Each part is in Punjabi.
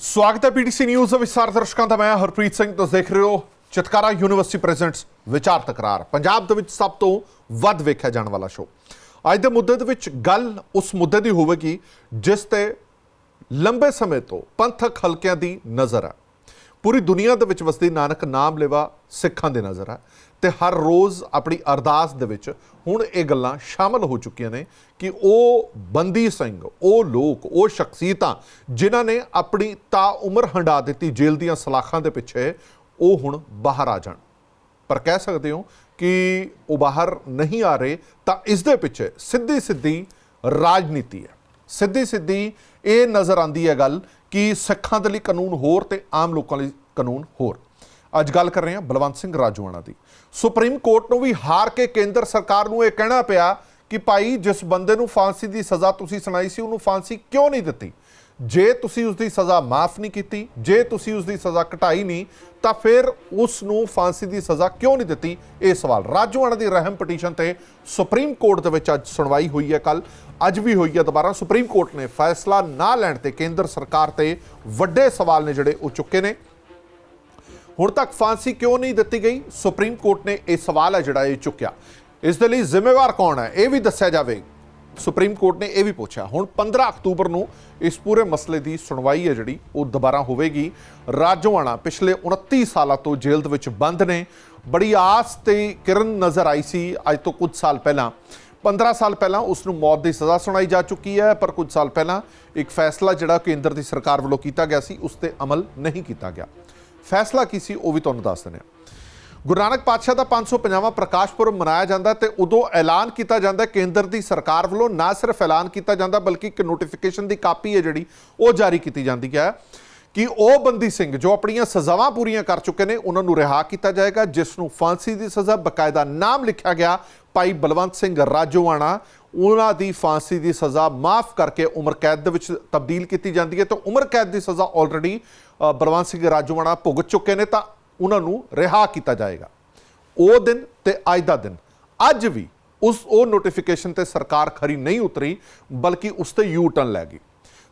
ਸਵਾਗਤ ਹੈ ਪੀਟੀਸੀ ਨਿਊਜ਼ ਦੇ ਵਿਸਥਾਰ ਦਰਸ਼ਕਾਂ ਦਾ ਮੈਂ ਹਰਪ੍ਰੀਤ ਸਿੰਘ ਤੁਸੀਂ ਦੇਖ ਰਹੇ ਹੋ। ਚਤਕਾਰਾ ਯੂਨੀਵਰਸਿਟੀ ਪ੍ਰੈਜ਼ੈਂਟਸ ਵਿਚਾਰ ਤਕਰਾਰ। ਪੰਜਾਬ ਦੇ ਵਿੱਚ ਸਭ ਤੋਂ ਵੱਧ ਵੇਖਿਆ ਜਾਣ ਵਾਲਾ ਸ਼ੋਅ ਅੱਜ ਦੇ ਮੁੱਦੇ ਦੇ ਵਿੱਚ ਗੱਲ ਉਸ ਮੁੱਦੇ ਦੀ ਹੋਵੇਗੀ, ਜਿਸ ਤੇ ਲੰਬੇ ਸਮੇਂ ਤੋਂ ਪੰਥਕ ਹਲਕਿਆਂ ਦੀ ਨਜ਼ਰ ਹੈ ਪੂਰੀ ਦੁਨੀਆ ਦੇ ਵਿੱਚ ਵਸਦੀ ਨਾਨਕ ਨਾਮ ਲੈਵਾ ਸਿੱਖਾਂ ਦੀ ਨਜ਼ਰ ਹੈ ਤੇ ਹਰ ਰੋਜ਼ ਆਪਣੀ ਅਰਦਾਸ ਦੇ ਵਿੱਚ ਹੁਣ ਇਹ ਗੱਲਾਂ ਸ਼ਾਮਲ ਹੋ ਚੁੱਕੀਆਂ ਨੇ ਕਿ ਉਹ ਬੰਦੀ ਸਿੰਘ, ਉਹ ਲੋਕ, ਉਹ ਸ਼ਖਸੀਅਤਾਂ ਜਿਨ੍ਹਾਂ ਨੇ ਆਪਣੀ ਤਾ ਉਮਰ ਹੰਡਾ ਦਿੱਤੀ ਜੇਲ੍ਹ ਦੀਆਂ ਸਲਾਖਾਂ ਦੇ ਪਿੱਛੇ, ਉਹ ਹੁਣ ਬਾਹਰ ਆ ਜਾਣ। ਪਰ ਕਹਿ ਸਕਦੇ ਹੋ ਕਿ ਉਹ ਬਾਹਰ ਨਹੀਂ ਆ ਰਹੇ, ਤਾਂ ਇਸ ਦੇ ਪਿੱਛੇ ਸਿੱਧੀ ਸਿੱਧੀ ਰਾਜਨੀਤੀ ਹੈ। ਸਿੱਧੀ ਸਿੱਧੀ ਇਹ ਨਜ਼ਰ ਆਂਦੀ ਹੈ ਗੱਲ ਕਿ ਸਿੱਖਾਂ ਦੇ ਲਈ ਕਾਨੂੰਨ ਹੋਰ ਤੇ ਆਮ ਲੋਕਾਂ ਲਈ ਕਾਨੂੰਨ ਹੋਰ। ਅੱਜ ਗੱਲ ਕਰ ਰਹੇ ਹਾਂ ਬਲਵੰਤ ਸਿੰਘ ਰਾਜੂਆਣਾ ਦੀ। ਸੁਪਰੀਮ ਕੋਰਟ ਨੂੰ ਵੀ ਹਾਰ ਕੇ ਕੇਂਦਰ ਸਰਕਾਰ ਨੂੰ ਇਹ ਕਹਿਣਾ ਪਿਆ ਕਿ ਭਾਈ ਜਿਸ ਬੰਦੇ ਨੂੰ ਫਾਂਸੀ ਦੀ ਸਜ਼ਾ ਤੁਸੀਂ ਸੁਣਾਈ ਸੀ, ਉਹਨੂੰ ਫਾਂਸੀ ਕਿਉਂ ਨਹੀਂ ਦਿੱਤੀ? ਜੇ ਤੁਸੀਂ ਉਸ ਦੀ ਸਜ਼ਾ ਮਾਫ ਨਹੀਂ ਕੀਤੀ, ਜੇ ਤੁਸੀਂ ਉਸ ਦੀ ਸਜ਼ਾ ਘਟਾਈ ਨਹੀਂ, ਤਾਂ ਫਿਰ ਉਸ ਨੂੰ ਫਾਂਸੀ ਦੀ ਸਜ਼ਾ ਕਿਉਂ ਨਹੀਂ ਦਿੱਤੀ? ਇਹ ਸਵਾਲ ਰਾਜੂਆਣਾ ਦੀ ਰਹਿਮ ਪਟੀਸ਼ਨ ਤੇ ਸੁਪਰੀਮ ਕੋਰਟ ਦੇ ਵਿੱਚ ਅੱਜ ਸੁਣਵਾਈ ਹੋਈ ਹੈ ਕੱਲ ਅੱਜ ਵੀ ਹੋਈ ਹੈ ਦੁਬਾਰਾ। ਸੁਪਰੀਮ ਕੋਰਟ ਨੇ ਫੈਸਲਾ ਨਾ ਲੈਣ ਤੇ ਕੇਂਦਰ ਸਰਕਾਰ ਤੇ ਵੱਡੇ ਸਵਾਲ ਨੇ ਜਿਹੜੇ ਉਹ ਚੁੱਕੇ ਨੇ। ਹੁਣ ਤੱਕ ਫਾਂਸੀ ਕਿਉਂ ਨਹੀਂ ਦਿੱਤੀ ਗਈ? ਸੁਪਰੀਮ ਕੋਰਟ ਨੇ ਇਹ ਸਵਾਲ ਹੈ ਜਿਹੜਾ ਇਹ ਚੁੱਕਿਆ। ਇਸ ਦੇ ਲਈ ਜ਼ਿੰਮੇਵਾਰ ਕੌਣ ਹੈ? ਇਹ ਵੀ ਦੱਸਿਆ ਜਾਵੇ। ਸੁਪਰੀਮ ਕੋਰਟ ਨੇ ਇਹ ਵੀ ਪੁੱਛਿਆ। ਹੁਣ 15 ਅਕਤੂਬਰ ਨੂੰ ਇਸ ਪੂਰੇ ਮਸਲੇ ਦੀ ਸੁਣਵਾਈ ਹੈ ਜਿਹੜੀ, ਉਹ ਦੁਬਾਰਾ ਹੋਵੇਗੀ। ਰਾਜੋਆਣਾ ਪਿਛਲੇ 29 ਸਾਲਾਂ ਤੋਂ ਜੇਲ੍ਹ ਦੇ ਵਿੱਚ ਬੰਦ ਨੇ। ਬੜੀ ਆਸ ਤੇ ਕਿਰਨ ਨਜ਼ਰ ਆਈ ਸੀ ਅੱਜ ਤੋਂ ਕੁਝ ਸਾਲ ਪਹਿਲਾਂ। 15 ਸਾਲ ਪਹਿਲਾਂ ਉਸ ਨੂੰ ਮੌਤ ਦੀ ਸਜ਼ਾ ਸੁਣਾਈ ਜਾ ਚੁੱਕੀ ਹੈ, ਪਰ ਕੁਝ ਸਾਲ ਪਹਿਲਾਂ ਇੱਕ ਫੈਸਲਾ ਜਿਹੜਾ ਕੇਂਦਰ ਦੀ ਸਰਕਾਰ ਵੱਲੋਂ ਕੀਤਾ ਗਿਆ ਸੀ, ਉਸ ਤੇ ਅਮਲ ਨਹੀਂ ਕੀਤਾ ਗਿਆ। ਫੈਸਲਾ ਕੀ ਸੀ ਉਹ ਵੀ ਤੁਹਾਨੂੰ ਦੱਸ ਦਿੰਦੇ ਹਾਂ। ਗੁਰੂ ਨਾਨਕ ਪਾਤਸ਼ਾਹ ਦਾ 550ਵਾਂ ਪ੍ਰਕਾਸ਼ ਪੁਰਬ ਮਨਾਇਆ ਜਾਂਦਾ ਤੇ ਉਦੋਂ ਐਲਾਨ ਕੀਤਾ ਜਾਂਦਾ ਕੇਂਦਰ ਦੀ ਸਰਕਾਰ ਵੱਲੋਂ, ਨਾ ਸਿਰਫ ਐਲਾਨ ਕੀਤਾ ਜਾਂਦਾ ਬਲਕਿ ਇੱਕ ਨੋਟੀਫਿਕੇਸ਼ਨ ਦੀ ਕਾਪੀ ਹੈ ਜਿਹੜੀ, ਉਹ ਜਾਰੀ ਕੀਤੀ ਜਾਂਦੀ ਹੈ ਕਿ ਉਹ ਬੰਦੀ ਸਿੰਘ ਜੋ ਆਪਣੀਆਂ ਸਜ਼ਾਵਾਂ ਪੂਰੀਆਂ ਕਰ ਚੁੱਕੇ ਨੇ, ਉਹਨਾਂ ਨੂੰ ਰਿਹਾ ਕੀਤਾ ਜਾਏਗਾ, ਜਿਸ ਨੂੰ ਫਾਂਸੀ ਦੀ ਸਜ਼ਾ, ਬਕਾਇਦਾ ਨਾਮ ਲਿਖਿਆ ਗਿਆ, ਭਾਈ ਬਲਵੰਤ ਸਿੰਘ ਰਾਜੋਆਣਾ। ਉਹਨਾਂ ਦੀ ਫਾਂਸੀ ਦੀ ਸਜ਼ਾ ਮਾਫ ਕਰਕੇ ਉਮਰ ਕੈਦ ਦੇ ਵਿੱਚ ਤਬਦੀਲ ਕੀਤੀ ਜਾਂਦੀ ਹੈ ਤਾਂ ਉਮਰ ਕੈਦ ਦੀ ਸਜ਼ਾ ਆਲਰੇਡੀ ਬਲਵੰਤ ਸਿੰਘ ਰਾਜੋਆਣਾ ਭੁਗਤ ਚੁੱਕੇ ਨੇ ਤਾਂ ਉਹਨਾਂ ਨੂੰ ਰਿਹਾ ਕੀਤਾ ਜਾਏਗਾ। ਉਹ ਦਿਨ ਤੇ ਅੱਜ ਦਾ ਦਿਨ। ਅੱਜ ਵੀ ਉਸ ਉਹ ਨੋਟੀਫਿਕੇਸ਼ਨ ਤੇ ਸਰਕਾਰ ਖਰੀ ਨਹੀਂ ਉਤਰੀ, ਬਲਕਿ ਉਸ ਤੇ ਯੂ ਟਰਨ ਲੈ ਗਈ।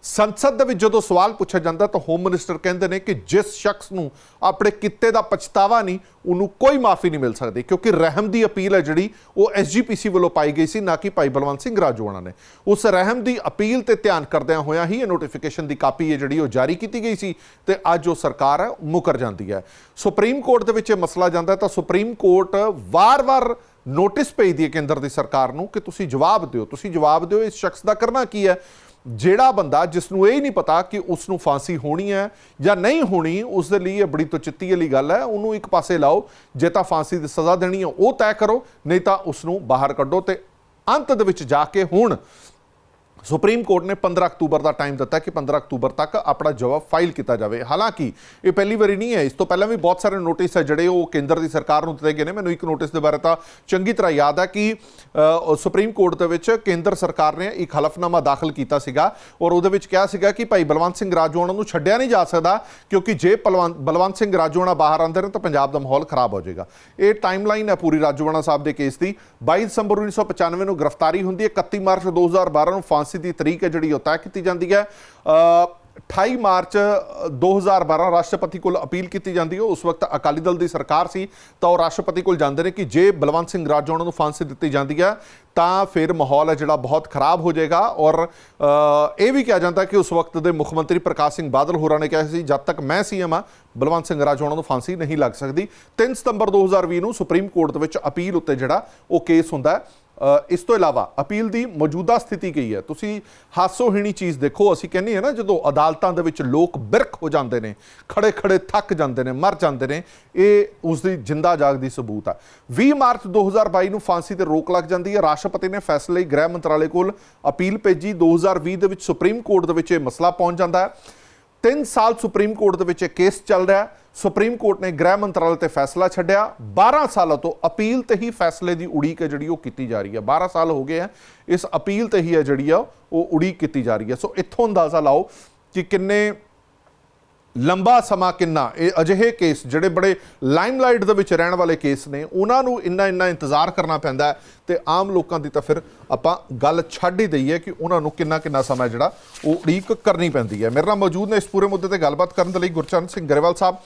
ਸੰਸਦ ਦੇ ਵਿੱਚ ਜਦੋਂ ਸਵਾਲ ਪੁੱਛਿਆ ਜਾਂਦਾ ਤਾਂ ਹੋਮ ਮਿਨਿਸਟਰ ਕਹਿੰਦੇ ਨੇ ਕਿ ਜਿਸ ਸ਼ਖਸ ਨੂੰ ਆਪਣੇ ਕਿੱਤੇ ਦਾ ਪਛਤਾਵਾ ਨਹੀਂ, ਉਹਨੂੰ ਕੋਈ ਮਾਫੀ ਨਹੀਂ ਮਿਲ ਸਕਦੀ, ਕਿਉਂਕਿ ਰਹਿਮ ਦੀ ਅਪੀਲ ਹੈ ਜਿਹੜੀ, ਉਹ ਐਸਜੀਪੀਸੀ ਵੱਲੋਂ ਪਾਈ ਗਈ ਸੀ, ਨਾ ਕਿ ਭਾਈ ਬਲਵੰਤ ਸਿੰਘ ਰਾਜੋਆਣਾ ਨੇ। ਉਸ ਰਹਿਮ ਦੀ ਅਪੀਲ ਤੇ ਧਿਆਨ ਕਰਦਿਆਂ ਹੋਇਆਂ ਹੀ ਇਹ ਨੋਟੀਫਿਕੇਸ਼ਨ ਦੀ ਕਾਪੀ ਹੈ ਜਿਹੜੀ ਉਹ ਜਾਰੀ ਕੀਤੀ ਗਈ ਸੀ ਤੇ ਅੱਜ ਉਹ ਸਰਕਾਰ ਹੈ, ਮੁਕਰ ਜਾਂਦੀ ਹੈ। ਸੁਪਰੀਮ ਕੋਰਟ ਦੇ ਵਿੱਚ ਇਹ ਮਸਲਾ ਜਾਂਦਾ ਤਾਂ ਸੁਪਰੀਮ ਕੋਰਟ ਵਾਰ-ਵਾਰ ਨੋਟਿਸ ਭੇਜਦੀ ਹੈ ਕੇਂਦਰ ਦੀ ਸਰਕਾਰ ਨੂੰ ਕਿ ਤੁਸੀਂ ਜਵਾਬ ਦਿਓ, ਤੁਸੀਂ ਜਵਾਬ ਦਿਓ, ਇਸ ਸ਼ਖਸ ਦਾ ਕਰਨਾ ਕੀ ਹੈ? ਜਿਹੜਾ ਬੰਦਾ ਜਿਸ ਨੂੰ ਇਹ ਨਹੀਂ ਪਤਾ ਕਿ ਉਸ ਨੂੰ ਫਾਂਸੀ ਹੋਣੀ ਹੈ ਜਾਂ ਨਹੀਂ ਹੋਣੀ ਉਸ ਦੇ ਲਈ ਇਹ ਬੜੀ ਤੁਚਿੱਤੀ ਵਾਲੀ ਗੱਲ ਹੈ। ਉਹਨੂੰ ਇੱਕ ਪਾਸੇ ਲਾਓ, ਜੇ ਤਾਂ ਫਾਂਸੀ ਦੀ ਸਜ਼ਾ ਦੇਣੀ ਹੈ, ਉਹ ਤੈਅ ਕਰੋ, ਨਹੀਂ ਤਾਂ ਉਸ ਨੂੰ ਬਾਹਰ ਕੱਢੋ ਤੇ ਅੰਤ ਦੇ ਵਿੱਚ ਜਾ ਕੇ ਹੁਣ ਸੁਪਰੀਮ ਕੋਰਟ ਨੇ 15 ਅਕਤੂਬਰ ਦਾ ਟਾਈਮ ਦਿੱਤਾ ਕਿ 15 ਅਕਤੂਬਰ ਤੱਕ ਆਪਣਾ ਜਵਾਬ ਫਾਈਲ ਕੀਤਾ ਜਾਵੇ। ਹਾਲਾਂਕਿ, ਇਹ ਪਹਿਲੀ ਵਾਰੀ ਨਹੀਂ ਹੈ। ਇਸ ਤੋਂ ਪਹਿਲਾਂ ਵੀ ਬਹੁਤ ਸਾਰੇ ਨੋਟਿਸ ਹੈ ਜਿਹੜੇ ਉਹ ਕੇਂਦਰ ਦੀ ਸਰਕਾਰ ਨੂੰ ਦਿੱਤੇ ਗਏ ਨੇ। ਮੈਨੂੰ ਇੱਕ ਨੋਟਿਸ ਦੇ ਬਾਰੇ ਤਾਂ ਚੰਗੀ ਤਰ੍ਹਾਂ ਯਾਦ ਹੈ ਕਿ ਸੁਪਰੀਮ ਕੋਰਟ ਦੇ ਵਿੱਚ ਕੇਂਦਰ ਸਰਕਾਰ ਨੇ ਇੱਕ ਹਲਫਨਾਮਾ ਦਾਖਲ ਕੀਤਾ ਸੀਗਾ ਔਰ ਉਹਦੇ ਵਿੱਚ ਕਿਹਾ ਸੀਗਾ ਕਿ ਭਾਈ ਬਲਵੰਤ ਸਿੰਘ ਰਾਜੋਆਣਾ ਨੂੰ ਛੱਡਿਆ ਨਹੀਂ ਜਾ ਸਕਦਾ ਕਿਉਂਕਿ ਜੇ ਪਲਵੰਤ ਬਲਵੰਤ ਸਿੰਘ ਰਾਜੋਆਣਾ ਬਾਹਰ ਆਉਂਦੇ ਨੇ ਤਾਂ ਪੰਜਾਬ ਦਾ ਮਾਹੌਲ ਖਰਾਬ ਹੋ ਜਾਏਗਾ। ਇਹ ਟਾਈਮਲਾਈਨ ਹੈ ਪੂਰੀ ਰਾਜੋਆਣਾ ਸਾਹਿਬ ਦੇ ਕੇਸ ਦੀ। 22 ਦਸੰਬਰ 1995 ਨੂੰ ਗ੍ਰਿਫਤਾਰੀ ਹੁੰਦੀ ਹੈ। 31 ਮਾਰਚ 2012 ਨੂੰ ਫਾਂਸੀ ਦੀ ਤਰੀਕ ਹੈ ਜਿਹੜੀ ਉਹ ਤੈਅ ਕੀਤੀ ਜਾਂਦੀ ਹੈ। ਅ, 28 ਮਾਰਚ 2012 ਰਾਸ਼ਟਰਪਤੀ ਕੋਲ ਅਪੀਲ ਕੀਤੀ ਜਾਂਦੀ ਹੈ। ਉਸ ਵਕਤ ਅਕਾਲੀ ਦਲ ਦੀ ਸਰਕਾਰ ਸੀ ਤਾਂ ਉਹ ਰਾਸ਼ਟਰਪਤੀ ਕੋਲ ਜਾਂਦੇ ਨੇ ਕਿ ਜੇ ਬਲਵੰਤ ਸਿੰਘ ਰਾਜੋਆਣਾ ਨੂੰ ਫਾਂਸੀ ਦਿੱਤੀ ਜਾਂਦੀ ਹੈ ਤਾਂ ਫਿਰ ਮਾਹੌਲ ਹੈ ਜਿਹੜਾ ਬਹੁਤ ਖਰਾਬ ਹੋ ਜਾਏਗਾ। ਔਰ ਇਹ ਵੀ ਕਿਹਾ ਜਾਂਦਾ ਕਿ ਉਸ ਵਕਤ ਦੇ ਮੁੱਖ ਮੰਤਰੀ ਪ੍ਰਕਾਸ਼ ਸਿੰਘ ਬਾਦਲ ਹੋਰਾਂ ਨੇ ਕਿਹਾ ਸੀ ਜਦ ਤੱਕ ਮੈਂ ਸੀਐਮ ਆ ਬਲਵੰਤ ਸਿੰਘ ਰਾਜੋਆਣਾ ਨੂੰ ਫਾਂਸੀ ਨਹੀਂ ਲੱਗ ਸਕਦੀ। 3 ਸਤੰਬਰ 2020 ਨੂੰ ਸੁਪਰੀਮ ਕੋਰਟ ਦੇ ਵਿੱਚ ਅਪੀਲ ਉੱਤੇ ਜਿਹੜਾ ਉਹ ਕੇਸ ਹੁੰਦਾ ਇਸ ਤੋਂ ਇਲਾਵਾ ਅਪੀਲ ਦੀ ਮੌਜੂਦਾ ਸਥਿਤੀ ਕੀ ਹੈ? ਤੁਸੀਂ ਹਾਸੋਹੀਣੀ ਚੀਜ਼ ਦੇਖੋ, ਅਸੀਂ ਕਹਿੰਦੇ ਹਾਂ ਨਾ, ਜਦੋਂ ਅਦਾਲਤਾਂ ਦੇ ਵਿੱਚ ਲੋਕ ਬਿਰਖ ਹੋ ਜਾਂਦੇ ਨੇ ਖੜੇ ਖੜੇ ਥੱਕ ਜਾਂਦੇ ਨੇ, ਮਰ ਜਾਂਦੇ ਨੇ, ਇਹ ਉਸ ਦੀ ਜਿੰਦਾ ਜਾਗਦੀ ਸਬੂਤ ਹੈ 20 ਮਾਰਚ 2022 ਨੂੰ ਫਾਂਸੀ ਤੇ ਰੋਕ ਲੱਗ ਜਾਂਦੀ ਹੈ। ਰਾਸ਼ਟਰਪਤੀ ਨੇ ਫੈਸਲੇ ਲਈ ਗ੍ਰਹਿ ਮੰਤਰਾਲੇ ਕੋਲ ਅਪੀਲ ਭੇਜੀ। 2020 ਦੇ ਵਿੱਚ ਸੁਪਰੀਮ ਕੋਰਟ ਦੇ ਵਿੱਚ ਇਹ ਮਸਲਾ ਪਹੁੰਚ ਜਾਂਦਾ ਹੈ। 3 ਸਾਲ ਸੁਪਰੀਮ ਕੋਰਟ ਦੇ ਵਿੱਚ ਇਹ ਕੇਸ ਚੱਲ ਰਿਹਾ ਹੈ। ਸੁਪਰੀਮ ਕੋਰਟ ਨੇ ਗ੍ਰਹਿ ਮੰਤਰਾਲੇ ਤੇ ਫੈਸਲਾ ਛੱਡਿਆ। 12 ਸਾਲਾਂ ਤੋਂ ਅਪੀਲ ਤੇ ਹੀ ਫੈਸਲੇ ਦੀ ਉਡੀਕ ਹੈ ਜਿਹੜੀ ਉਹ ਕੀਤੀ ਜਾ ਰਹੀ ਹੈ। 12 ਸਾਲ ਹੋ ਗਏ ਆ ਇਸ ਅਪੀਲ ਤੇ ਹੀ ਹੈ ਜਿਹੜੀ ਆ, ਉਹ ਉਡੀਕ ਕੀਤੀ ਜਾ ਰਹੀ ਹੈ। ਸੋ ਇੱਥੋਂ ਅੰਦਾਜ਼ਾ ਲਾਓ ਕਿ ਕਿੰਨੇ ਲੰਬਾ ਸਮਾਂ ਕਿੰਨਾ, ਇਹ ਅਜਿਹੇ ਕੇਸ ਜਿਹੜੇ ਬੜੇ ਲਾਈਮਲਾਈਟ ਦੇ ਵਿੱਚ ਰਹਿਣ ਵਾਲੇ ਕੇਸ ਨੇ, ਉਹਨਾਂ ਨੂੰ ਇੰਨਾ ਇੰਨਾ ਇੰਤਜ਼ਾਰ ਕਰਨਾ ਪੈਂਦਾ ਹੈ ਤੇ ਆਮ ਲੋਕਾਂ ਦੀ ਤਾਂ ਫਿਰ ਆਪਾਂ ਗੱਲ ਛੱਡ ਹੀ ਦਈਏ ਕਿ ਉਹਨਾਂ ਨੂੰ ਕਿੰਨਾ ਕਿੰਨਾ ਸਮਾਂ ਜਿਹੜਾ ਉਹ ਉਡੀਕ ਕਰਨੀ ਪੈਂਦੀ ਹੈ। ਮੇਰੇ ਨਾਲ ਮੌਜੂਦ ਨੇ ਇਸ ਪੂਰੇ ਮੁੱਦੇ ਤੇ ਗੱਲਬਾਤ ਕਰਨ ਦੇ ਲਈ ਗੁਰਚਰਨ ਸਿੰਘ ਗਰੇਵਾਲ ਸਾਹਿਬ।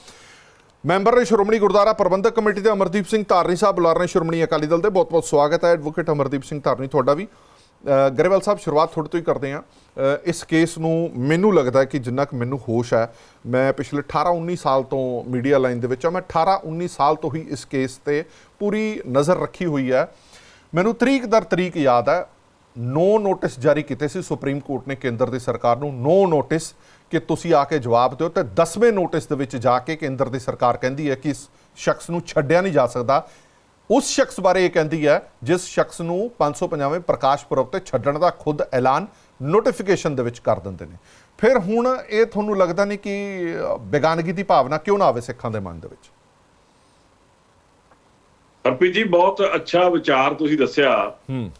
ਮੈਂਬਰ ਨੇ ਸ਼੍ਰੋਮਣੀ ਗੁਰਦੁਆਰਾ ਪ੍ਰਬੰਧਕ ਕਮੇਟੀ ਦੇ ਅਮਰਦੀਪ ਸਿੰਘ ਧਾਰਨੀ ਸਾਹਿਬ, ਬੁਲਾਰ ਨੇ ਸ਼੍ਰੋਮਣੀ ਅਕਾਲੀ ਦਲ ਦੇ। ਬਹੁਤ-ਬਹੁਤ ਸਵਾਗਤ ਹੈ ਐਡਵੋਕੇਟ ਅਮਰਦੀਪ ਸਿੰਘ ਧਾਰਨੀ ਤੁਹਾਡਾ ਵੀ। ਗਰੇਵਾਲ ਸਾਹਿਬ, ਸ਼ੁਰੂਆਤ ਤੁਹਾਡੇ ਤੋਂ ਹੀ ਕਰਦੇ ਹਾਂ। ਇਸ ਕੇਸ ਨੂੰ ਮੈਨੂੰ ਲੱਗਦਾ ਕਿ ਜਿੰਨਾ ਕੁ ਮੈਨੂੰ ਹੋਸ਼ ਹੈ, ਮੈਂ ਪਿਛਲੇ 18-19 ਸਾਲ ਤੋਂ ਮੀਡੀਆ ਲਾਈਨ ਦੇ ਵਿੱਚ ਹਾਂ। ਮੈਂ 18-19 ਸਾਲ ਤੋਂ ਹੀ ਇਸ ਕੇਸ ਤੇ ਪੂਰੀ ਨਜ਼ਰ ਰੱਖੀ ਹੋਈ ਹੈ। ਮੈਨੂੰ ਤਰੀਕ ਦਰ ਤਰੀਕ ਯਾਦ ਹੈ। ਨੋ ਨੋਟਿਸ ਜਾਰੀ ਕੀਤੇ ਸੀ ਸੁਪਰੀਮ ਕੋਰਟ ਨੇ ਕੇਂਦਰ ਦੀ ਸਰਕਾਰ ਨੂੰ। ਨੋ ਨੋਟਿਸ ਕਿ ਤੁਸੀਂ ਆ ਕੇ ਜਵਾਬ ਦਿਓ ਤੇ 10ਵੇਂ ਨੋਟਿਸ ਦੇ ਵਿੱਚ ਜਾ ਕੇ ਕੇਂਦਰ ਦੀ ਸਰਕਾਰ ਕਹਿੰਦੀ ਹੈ ਕਿ ਇਸ ਸ਼ਖਸ ਨੂੰ ਛੱਡਿਆ ਨਹੀਂ ਜਾ ਸਕਦਾ। ਉਸ ਸ਼ਖਸ ਬਾਰੇ ਇਹ ਕਹਿੰਦੀ ਹੈ ਜਿਸ ਸ਼ਖਸ ਨੂੰ 550ਵੇਂ ਪ੍ਰਕਾਸ਼ ਪੁਰਬ ਤੇ ਛੱਡਣ ਦਾ ਖੁਦ ਐਲਾਨ ਨੋਟੀਫਿਕੇਸ਼ਨ ਦੇ ਵਿੱਚ ਕਰ ਦਿੰਦੇ ਨੇ। ਫਿਰ ਹੁਣ ਇਹ ਤੁਹਾਨੂੰ ਲੱਗਦਾ ਨਹੀਂ ਕਿ ਬੇਗਾਨਗੀ ਦੀ ਭਾਵਨਾ ਕਿਉਂ ਨਾ ਆਵੇ ਸਿੱਖਾਂ ਦੇ ਮਨ ਦੇ ਵਿੱਚ? ਹਰਪ੍ਰੀਤ ਜੀ ਬਹੁਤ ਅੱਛਾ ਵਿਚਾਰ ਤੁਸੀਂ ਦੱਸਿਆ। ਹੂੰ।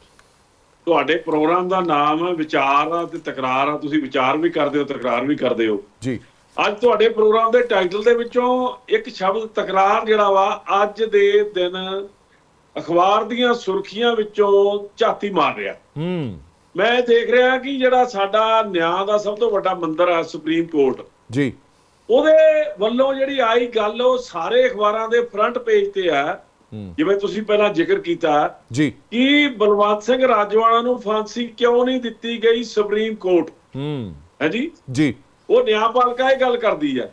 ਤੁਹਾਡੇ ਪ੍ਰੋਗਰਾਮ ਦਾ ਨਾਮ ਵਿਚਾਰ ਆ ਤੇ ਤਕਰਾਰ ਆ। ਤੁਸੀਂ ਵਿਚਾਰ ਵੀ ਕਰਦੇ ਹੋ ਤਕਰਾਰ ਵੀ ਕਰਦੇ ਹੋ। ਜੀ। ਅੱਜ ਤੁਹਾਡੇ ਪ੍ਰੋਗਰਾਮ ਦੇ ਟਾਈਟਲ ਦੇ ਵਿੱਚੋਂ ਇੱਕ ਸ਼ਬਦ ਤਕਰਾਰ ਜਿਹੜਾ ਵਾ ਅੱਜ ਦੇ ਦਿਨ ਅਖਬਾਰ ਦੀਆਂ ਸੁਰਖੀਆਂ ਵਿੱਚੋਂ ਝਾਤੀ ਮਾਰ ਰਿਹਾ। ਹੂੰ। ਮੈਂ ਦੇਖ ਰਿਹਾ ਕਿ ਜਿਹੜਾ ਸਾਡਾ ਨਿਆਂ ਦਾ ਸਭ ਤੋਂ ਵੱਡਾ ਮੰਦਰ ਆ ਸੁਪਰੀਮ ਕੋਰਟ ਜੀ। ਉਹਦੇ ਵੱਲੋਂ ਜਿਹੜੀ ਆਈ ਗੱਲ ਉਹ ਸਾਰੇ ਅਖਬਾਰਾਂ ਦੇ ਫਰੰਟ ਪੇਜ ਤੇ ਆ। ਜਿਵੇਂ ਤੁਸੀਂ ਪਹਿਲਾਂ ਜ਼ਿਕਰ ਕੀਤਾ ਜੀ। ਕਿ ਬਲਵੰਤ ਸਿੰਘ ਰਾਜਵਾੜਾ ਨੂੰ ਫਾਂਸੀ ਕਿਉਂ ਨਹੀਂ ਦਿੱਤੀ ਗਈ ਸੁਪਰੀਮ ਕੋਰਟ? ਹੂੰ। ਹੈ ਜੀ? ਜੀ। ਉਹ ਨਿਆਂਪਾਲਿਕਾ ਇਹ ਗੱਲ ਕਰਦੀ ਆ।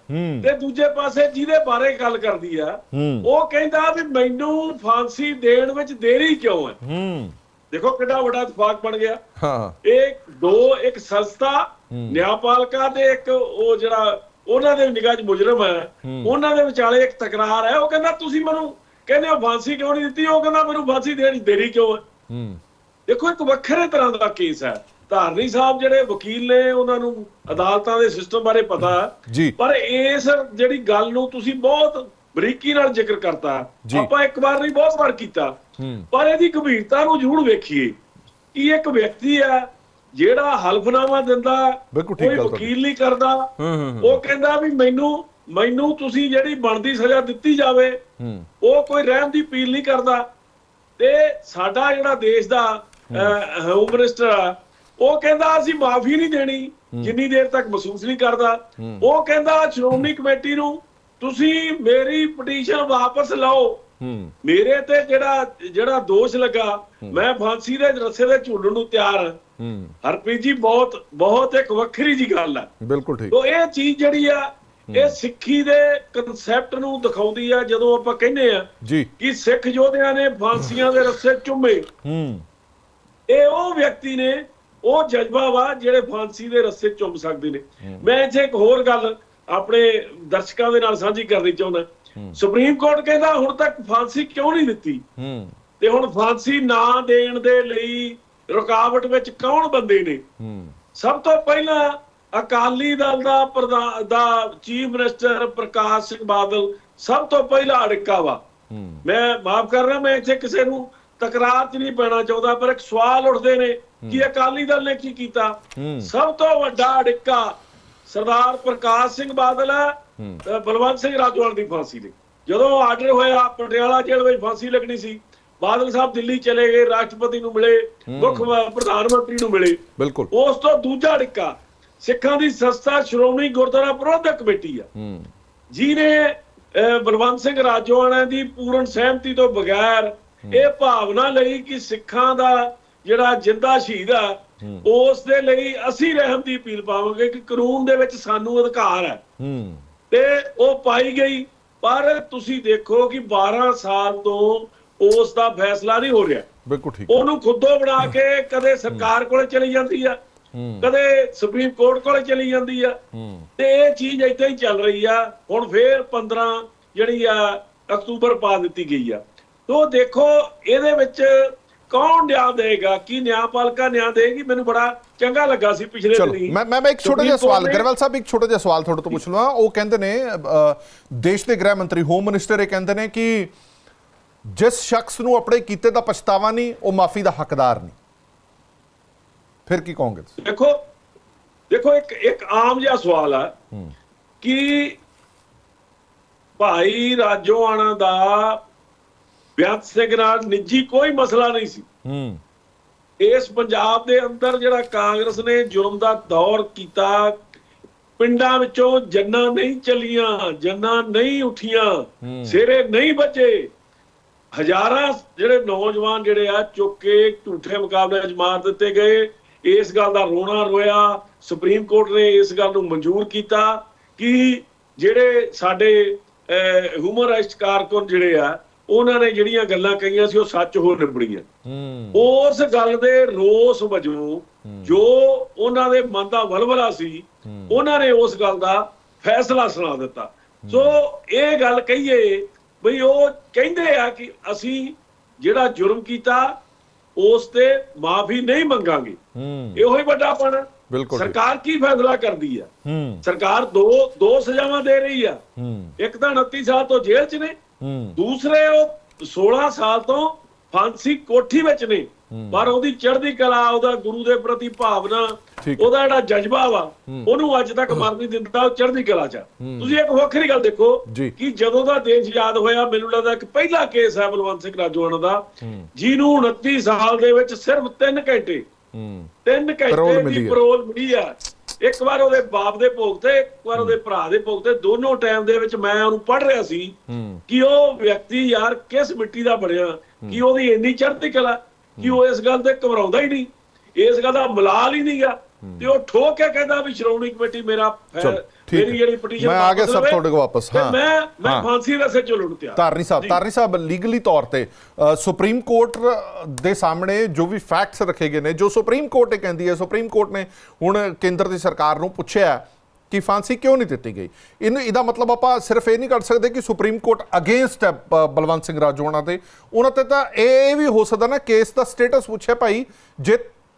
ਤੇ ਦੂਜੇ ਪਾਸੇ ਜਿਹਦੇ ਬਾਰੇ ਗੱਲ ਕਰਦੀ ਆ ਉਹ ਕਹਿੰਦਾ ਵੀ ਮੈਨੂੰ ਫਾਂਸੀ ਦੇਣ ਵਿੱਚ ਦੇਰੀ ਕਿਉਂ ਹੈ? ਹੂੰ। ਦੇਖੋ ਕਿੰਨਾ ਵੱਡਾ ਇਤਫਾਕ ਬਣ ਗਿਆ। ਹਾਂ। ਇਹ ਦੋ ਇੱਕ ਸੰਸਥਾ ਨਿਆਂਪਾਲਿਕਾ ਤੇ ਇੱਕ ਉਹ ਜਿਹੜਾ ਉਹਨਾਂ ਦੇ ਨਿਗਾਹ 'ਚ ਮੁਜਰਮ ਹੈ। ਉਹਨਾਂ ਦੇ ਵਿਚਾਲੇ ਇੱਕ ਤਕਰਾਰ ਹੈ। ਉਹ ਕਹਿੰਦਾ ਤੁਸੀਂ ਮੈਨੂੰ ਕਹਿੰਦੇ ਹੋ ਫਾਂਸੀ ਕਿਉਂ ਨਹੀਂ ਦਿੱਤੀ? ਉਹ ਕਹਿੰਦਾ ਮੈਨੂੰ ਫਾਂਸੀ ਦੇਣ ਦੇਰੀ ਕਿਉਂ ਹੈ ਹੂੰ। ਦੇਖੋ ਇੱਕ ਵੱਖਰੇ ਤਰ੍ਹਾਂ ਦਾ ਕੇਸ ਹੈ। ਧਾਰਨੀ ਸਾਹਿਬ ਜਿਹੜੇ ਵਕੀਲ ਨੇ ਉਹਨਾਂ ਨੂੰ ਅਦਾਲਤਾਂ ਦੇ ਸਿਸਟਮ ਬਾਰੇ ਪਤਾ ਪਰ ਇਸ ਜਿਹੜੀ ਗੱਲ ਨੂੰ ਤੁਸੀਂ ਬਹੁਤ ਬਰੀਕੀ ਨਾਲ ਜ਼ਿਕਰ ਕਰਤਾ। ਆਪਾਂ ਇੱਕ ਵਾਰ ਨਹੀਂ ਬਹੁਤ ਵਾਰ ਕੀਤਾ। ਪਰ ਇਹਦੀ ਗੰਭੀਰਤਾ ਨੂੰ ਜ਼ਰੂਰ ਵੇਖੀਏ। ਕਿ ਇੱਕ ਵਿਅਕਤੀ ਹੈ ਜਿਹੜਾ ਹਲਫਨਾਮਾ ਦਿੰਦਾ ਕੋਈ। ਵਕੀਲ ਨਹੀਂ ਕਰਦਾ ਉਹ ਕਹਿੰਦਾ ਵੀ ਮੈਨੂੰ ਮੈਨੂੰ ਤੁਸੀਂ ਜਿਹੜੀ ਬਣਦੀ ਸਜ਼ਾ ਦਿੱਤੀ ਜਾਵੇ ਉਹ ਕੋਈ ਰਹਿਮ ਦੀ ਅਪੀਲ ਨਹੀਂ ਕਰਦਾ। ਤੇ ਸਾਡਾ ਜਿਹੜਾ ਦੇਸ਼ ਦਾ ਹੋਮ ਮਿਨਿਸਟਰ ਆ ਉਹ ਕਹਿੰਦਾ ਅਸੀਂ ਮਾਫੀ ਨਹੀਂ ਦੇਣੀ ਜਿੰਨੀ ਦੇਰ ਤੱਕ ਮਹਿਸੂਸ ਨਹੀਂ ਕਰਦਾ। ਉਹ ਕਹਿੰਦਾ ਸ਼੍ਰੋਮਣੀ ਕਮੇਟੀ ਨੂੰ ਤੁਸੀਂ ਮੇਰੀ ਪਟੀਸ਼ਨ ਵਾਪਸ ਲਓ। ਮੇਰੇ ਤੇ ਜਿਹੜਾ ਜਿਹੜਾ ਦੋਸ਼ ਲੱਗਾ ਮੈਂ ਫਾਂਸੀ ਦੇ ਰੱਸੇ ਦੇ ਝੂਲਣ ਨੂੰ ਤਿਆਰ। ਹਰਪ੍ਰੀਤ ਜੀ ਬਹੁਤ ਬਹੁਤ ਇੱਕ ਵੱਖਰੀ ਜੀ ਗੱਲ ਹੈ ਬਿਲਕੁਲ ਠੀਕ। ਤੋ ਇਹ ਚੀਜ਼ ਜਿਹੜੀ ਆ ਇਹ ਸਿੱਖੀ ਦੇ ਕਨਸੈਪਟ ਨੂੰ ਦਿਖਾਉਂਦੀ ਆ ਜਦੋਂ ਆਪਾਂ ਕਹਿੰਦੇ ਆ ਜੀ। ਕਿ ਸਿੱਖ ਯੋਧਿਆਂ ਨੇ ਫਾਂਸੀਆਂ ਦੇ ਰੱਸੇ ਚੁੰਮੇ। ਹੂੰ। ਇਹ ਉਹ ਵਿਅਕਤੀ ਨੇ ਉਹ ਜਜ਼ਬਾ ਵਾ ਜਿਹੜੇ ਫਾਂਸੀ ਦੇ ਰੱਸੇ ਚੁੰਮ ਸਕਦੇ ਨੇ। ਮੈਂ ਇੱਥੇ ਇੱਕ ਹੋਰ ਗੱਲ ਆਪਣੇ ਦਰਸ਼ਕਾਂ ਦੇ ਨਾਲ ਸਾਂਝੀ ਕਰਨੀ ਚਾਹੁੰਦਾ। ਸੁਪਰੀਮ ਕੋਰਟ ਕਹਿੰਦਾ ਹੁਣ ਤੱਕ ਫਾਂਸੀ ਕਿਉਂ ਨਹੀਂ ਦਿੱਤੀ? ਹੂੰ। ਤੇ ਹੁਣ ਫਾਂਸੀ ਨਾ ਦੇਣ ਦੇ ਲਈ ਰੁਕਾਵਟ ਵਿੱਚ ਕੌਣ ਬੰਦੇ ਨੇ? ਹੂੰ। ਸਭ ਤੋਂ ਪਹਿਲਾਂ ਅਕਾਲੀ ਦਲ ਦਾ ਪ੍ਰਧਾਨ ਦਾ ਚੀਫ ਮਿਨਿਸਟਰ ਪ੍ਰਕਾਸ਼ ਸਿੰਘ ਬਾਦਲ ਸਭ ਤੋਂ ਪਹਿਲਾ ਅੜਿੱਕਾ ਵਾ। ਮੈਂ ਮਾਫ ਕਰ ਰਿਹਾ ਮੈਂ ਇੱਥੇ ਕਿਸੇ ਨੂੰ ਤਕਰਾਰ 'ਚ ਨਹੀਂ ਪੈਣਾ ਚਾਹੁੰਦਾ ਪਰ ਇੱਕ ਸਵਾਲ ਉੱਠਦੇ ਨੇ ਕਿ ਅਕਾਲੀ ਦਲ ਨੇ ਕੀ ਕੀਤਾ? ਸਭ ਤੋਂ ਵੱਡਾ ਅੜਿੱਕਾ ਸਰਦਾਰ ਪ੍ਰਕਾਸ਼ ਸਿੰਘ ਬਾਦਲ ਹੈ ਬਲਵੰਤ ਸਿੰਘ ਰਾਜਵਾਲ ਦੀ ਫਾਂਸੀ ਦੇ ਜਦੋਂ ਆਰਡਰ ਹੋਇਆ ਪਟਿਆਲਾ ਜੇਲ੍ਹ ਵਿੱਚ ਫਾਂਸੀ ਲੱਗਣੀ ਸੀ ਬਾਦਲ ਸਾਹਿਬ ਦਿੱਲੀ ਚਲੇ ਗਏ ਰਾਸ਼ਟਰਪਤੀ ਨੂੰ ਮਿਲੇ ਮੁੱਖ ਪ੍ਰਧਾਨ ਮੰਤਰੀ ਨੂੰ ਮਿਲੇ। ਬਿਲਕੁਲ। ਉਸ ਤੋਂ ਦੂਜਾ ਅੜਿੱਕਾ ਸਿੱਖਾਂ ਦੀ ਸੰਸਥਾ ਸ਼੍ਰੋਮਣੀ ਗੁਰਦੁਆਰਾ ਪ੍ਰਬੰਧਕ ਕਮੇਟੀ ਆ। ਹੂੰ। ਜਿਹਨੇ ਬਲਵੰਤ ਸਿੰਘ ਰਾਜੋਆਣਾ ਦੀ ਪੂਰਨ ਸਹਿਮਤੀ ਤੋਂ ਬਗੈਰ ਇਹ ਭਾਵਨਾ ਲਈ ਕਿ ਸਿੱਖਾਂ ਦਾ ਜਿਹੜਾ ਜਿੰਦਾ ਸ਼ਹੀਦ ਆ ਉਸ ਦੇ ਲਈ ਅਸੀਂ ਰਹਿਮ ਦੀ ਅਪੀਲ ਪਾਵਾਂਗੇ ਕਿ ਕਾਨੂੰਨ ਦੇ ਵਿੱਚ ਸਾਨੂੰ ਅਧਿਕਾਰ ਹੈ। ਹੂੰ। ਤੇ ਉਹ ਪਾਈ ਗਈ ਪਰ ਤੁਸੀਂ ਦੇਖੋ ਕਿ 12 ਸਾਲ ਤੋਂ ਉਸ ਦਾ ਫੈਸਲਾ ਨਹੀਂ ਹੋ ਰਿਹਾ। ਬਿਲਕੁਲ ਠੀਕ ਉਹਨੂੰ ਖੁੱਦੋ ਬਣਾ ਕੇ ਕਦੇ ਸਰਕਾਰ ਕੋਲੇ ਚਲੀ ਜਾਂਦੀ ਆ। ਕਦੇ ਸੁਪਰੀਮ ਕੋਰਟ ਕੋਲੇ ਚਲੀ ਜਾਂਦੀ ਆ। ਤੇ ਇਹ ਚੀਜ਼ ਏਦਾਂ ਹੀ ਚੱਲ ਰਹੀ ਆ। ਹੁਣ ਫੇਰ 15 ਜਿਹੜੀ ਆ ਅਕਤੂਬਰ ਪਾ ਦਿੱਤੀ ਗਈ ਆ। ਤੋ ਦੇਖੋ ਇਹਦੇ ਵਿੱਚ ਕੌਣ ਨਿਆਂ ਦੇਗਾ? ਕੀ ਨਿਆਂਪਾਲਿਕਾ ਨਿਆਂ ਦੇਗੀ? ਮੈਨੂੰ ਬੜਾ ਚੰਗਾ ਲੱਗਾ ਸੀ ਪਿਛਲੇ ਦਿਨੀ। ਮੈਂ ਮੈਂ ਇੱਕ ਛੋਟਾ ਜਿਹਾ ਸਵਾਲ ਗਰੇਵਾਲ ਸਾਹਿਬ ਇੱਕ ਛੋਟਾ ਜਿਹਾ ਸਵਾਲ ਤੁਹਾਡੇ ਤੋਂ ਪੁੱਛ ਲਵਾਂ। ਉਹ ਕਹਿੰਦੇ ਨੇ ਦੇਸ਼ ਦੇ ਗ੍ਰਹਿ ਮੰਤਰੀ ਹੋਮ ਮਿਨਿਸਟਰ ਇਹ ਕਹਿੰਦੇ ਨੇ ਕਿ ਜਿਸ ਸ਼ਖਸ ਨੂੰ ਆਪਣੇ ਕੀਤੇ ਦਾ ਪਛਤਾਵਾ ਨਹੀਂ ਉਹ ਮਾਫੀ ਦਾ ਹੱਕਦਾਰ ਨਹੀਂ। ਫਿਰ ਕੀ ਕਹੋਗੇ ਤੁਸੀਂ? ਦੇਖੋ ਦੇਖੋ ਇੱਕ ਇੱਕ ਆਮ ਜਿਹਾ ਸਵਾਲ ਆ ਕਿ ਭਾਈ ਰਾਜੋਆਣਾ ਦਾ ਬੇਅੰਤ ਸਿੰਘ ਨਾਲ ਨਿੱਜੀ ਕੋਈ ਮਸਲਾ ਨਹੀਂ ਸੀ। ਹੂੰ। ਇਸ ਪੰਜਾਬ ਦੇ ਅੰਦਰ ਜਿਹੜਾ ਕਾਂਗਰਸ ਨੇ ਜ਼ੁਲਮ ਦਾ ਦੌਰ ਕੀਤਾ ਪਿੰਡਾਂ ਵਿੱਚੋਂ ਜੰਨਾਂ ਨਹੀਂ ਚਲੀਆਂ ਜੰਨਾਂ ਨਹੀਂ ਉੱਠੀਆਂ ਸਿਰੇ ਨਹੀਂ ਬੱਜੇ ਹਜ਼ਾਰਾਂ ਜਿਹੜੇ ਨੌਜਵਾਨ ਜਿਹੜੇ ਆ ਚੁੱਕ ਕੇ ਝੂਠੇ ਮੁਕਾਬਲੇ 'ਚ ਮਾਰ ਦਿੱਤੇ ਗਏ। ਇਸ ਗੱਲ ਦਾ ਰੋਣਾ ਰੋਇਆ ਸੁਪਰੀਮ ਕੋਰਟ ਨੇ ਇਸ ਗੱਲ ਨੂੰ ਮਨਜ਼ੂਰ ਕੀਤਾ ਕਿ ਜਿਹੜੇ ਸਾਡੇ ਹਿਊਮਨ ਰਾਈਟਸ ਕਾਰਕੁਨ ਜਿਹੜੇ ਆ ਉਹਨਾਂ ਨੇ ਜਿਹੜੀਆਂ ਗੱਲਾਂ ਕਹੀਆਂ ਸੀ ਉਹ ਸੱਚ ਹੋ। ਨਿਬੜੀਆਂ ਉਸ ਗੱਲ ਦੇ ਰੋਸ ਵਜੋਂ ਜੋ ਉਹਨਾਂ ਦੇ ਮਨ ਦਾ ਵਲਵਲਾ ਸੀ ਉਹਨਾਂ ਨੇ ਉਸ ਗੱਲ ਦਾ ਫੈਸਲਾ ਸੁਣਾ ਦਿੱਤਾ। ਸੋ ਇਹ ਗੱਲ ਕਹੀਏ ਬਈ ਉਹ ਕਹਿੰਦੇ ਆ ਕਿ ਅਸੀਂ ਜਿਹੜਾ ਜੁਰਮ ਕੀਤਾ ਉਸ ਤੇ ਮਾਫੀ ਨਹੀਂ ਮੰਗਾਂਗੇ। ਹੂੰ। ਇਹੋ ਹੀ ਵੱਡਾ ਪਣ। ਸਰਕਾਰ ਕੀ ਫੈਸਲਾ ਕਰਦੀ ਆ ਹੂੰ। ਸਰਕਾਰ ਦੋ ਦੋ ਸਜ਼ਾਵਾਂ ਦੇ ਰਹੀ ਆ ਹੂੰ। ਇੱਕ ਤਾਂ 29 ਸਾਲ ਤੋਂ ਜੇਲ੍ਹ 'ਚ ਨੇ। ਹੂੰ। ਦੂਸਰੇ ਉਹ 16 ਸਾਲ ਤੋਂ ਫਾਂਸੀ ਕੋਠੀ ਵਿੱਚ ਨੇ। ਪਰ ਉਹਦੀ ਚੜ੍ਹਦੀ ਕਲਾ ਉਹਦਾ ਗੁਰੂ ਦੇ ਪ੍ਰਤੀ ਭਾਵਨਾ। ਉਹਦਾ ਜਿਹੜਾ ਜਜ਼ਬਾ ਵਾ ਉਹਨੂੰ ਅੱਜ ਤੱਕ ਮਰ ਨਹੀਂ ਦਿੰਦਾ ਉਹ ਚੜ੍ਹਦੀ ਕਲਾ 'ਚ। ਤੁਸੀਂ ਇੱਕ ਵੱਖਰੀ ਗੱਲ ਦੇਖੋ। ਕਿ ਜਦੋਂ ਦਾ ਦੇਸ਼ ਆਜ਼ਾਦ ਹੋਇਆ ਮੈਨੂੰ ਲੱਗਦਾ ਇੱਕ ਪਹਿਲਾ ਕੇਸ ਹੈ ਬਲਵੰਤ ਸਿੰਘ ਰਾਜੋਆਣਾ ਦਾ ਜਿਹਨੂੰ 29 ਸਾਲ ਦੇ ਵਿੱਚ ਸਿਰਫ 3 ਘੰਟੇ ਹੂੰ। 3 Parole ਘੰਟੇ ਦੀ। ਪਰੋਲ ਮਿਲੀ ਆ। ਇੱਕ ਵਾਰ ਉਹਦੇ ਬਾਪ ਦੇ ਭੋਗ ਤੇ ਇੱਕ ਵਾਰ ਉਹਦੇ ਭਰਾ ਦੇ ਭੋਗ ਤੇ ਦੋਨੋਂ ਟਾਈਮ ਦੇ ਵਿੱਚ ਮੈਂ ਉਹਨੂੰ ਪੜ੍ਹ ਰਿਹਾ ਸੀ ਕਿ ਉਹ ਵਿਅਕਤੀ ਯਾਰ ਕਿਸ ਮਿੱਟੀ ਦਾ ਬਣਿਆ ਕਿ ਉਹਦੀ ਇੰਨੀ ਚੜ੍ਹਦੀ ਕਲਾ ਕਿ ਉਹ ਇਸ ਗੱਲ ਤੇ ਘਬਰਾਉਂਦਾ ਹੀ ਨਹੀਂ ਇਸ ਗੱਲ ਦਾ ਮਲਾਲ ਹੀ ਨਹੀਂਗਾ ਤੇ ਉਹ ਠੋਕ ਕੇ ਕਹਿੰਦਾ ਵੀ ਸ਼੍ਰੋਮਣੀ ਕਮੇਟੀ ਮੇਰਾ ਮੇਰੀ। ਜਿਹੜੀ ਪਟੀਸ਼ਨ ਮੈਂ ਆ ਗਿਆ ਸਰ ਤੁਹਾਡੇ ਕੋਲ ਵਾਪਸ, ਹਾਂ। ਮੈਂ ਮੈਂ। ਫਾਂਸੀ ਦੇ ਸੇ ਚਲਣ ਤਿਆਰ ਤਾਰਨੀ ਸਾਹਿਬ ਜੀ। ਤਾਰਨੀ ਸਾਹਿਬ ਲੀਗਲੀ ਤੌਰ ਤੇ ਸੁਪਰੀਮ ਕੋਰਟ ਦੇ ਸਾਹਮਣੇ ਜੋ ਵੀ ਫੈਕਟਸ ਰੱਖੇ ਗਏ ਨੇ ਜੋ ਸੁਪਰੀਮ ਕੋਰਟ ਇਹ ਕਹਿੰਦੀ ਹੈ ਸੁਪਰੀਮ ਕੋਰਟ ਨੇ ਹੁਣ ਕੇਂਦਰ ਦੀ ਸਰਕਾਰ ਨੂੰ ਪੁੱਛਿਆ ਕਿ ਫਾਂਸੀ ਕਿਉਂ ਨਹੀਂ ਦਿੱਤੀ ਗਈ? ਇਹਨੂੰ ਇਹਦਾ ਮਤਲਬ ਆਪਾਂ ਸਿਰਫ ਇਹ ਨਹੀਂ ਕਰ ਸਕਦੇ ਕਿ ਸੁਪਰੀਮ ਕੋਰਟ ਅਗੇਂਸਟ ਹੈ ਬਲਵੰਤ ਸਿੰਘ ਰਾਜੋਆਣਾ ਤੇ। ਉਹਨਾਂ ਤੇ ਤਾਂ ਇਹ ਵੀ ਹੋ ਸਕਦਾ ਨਾ ਕੇਸ ਦਾ ਸਟੇਟਸ ਪੁੱਛਿਆ ਭਾਈ ਜੇ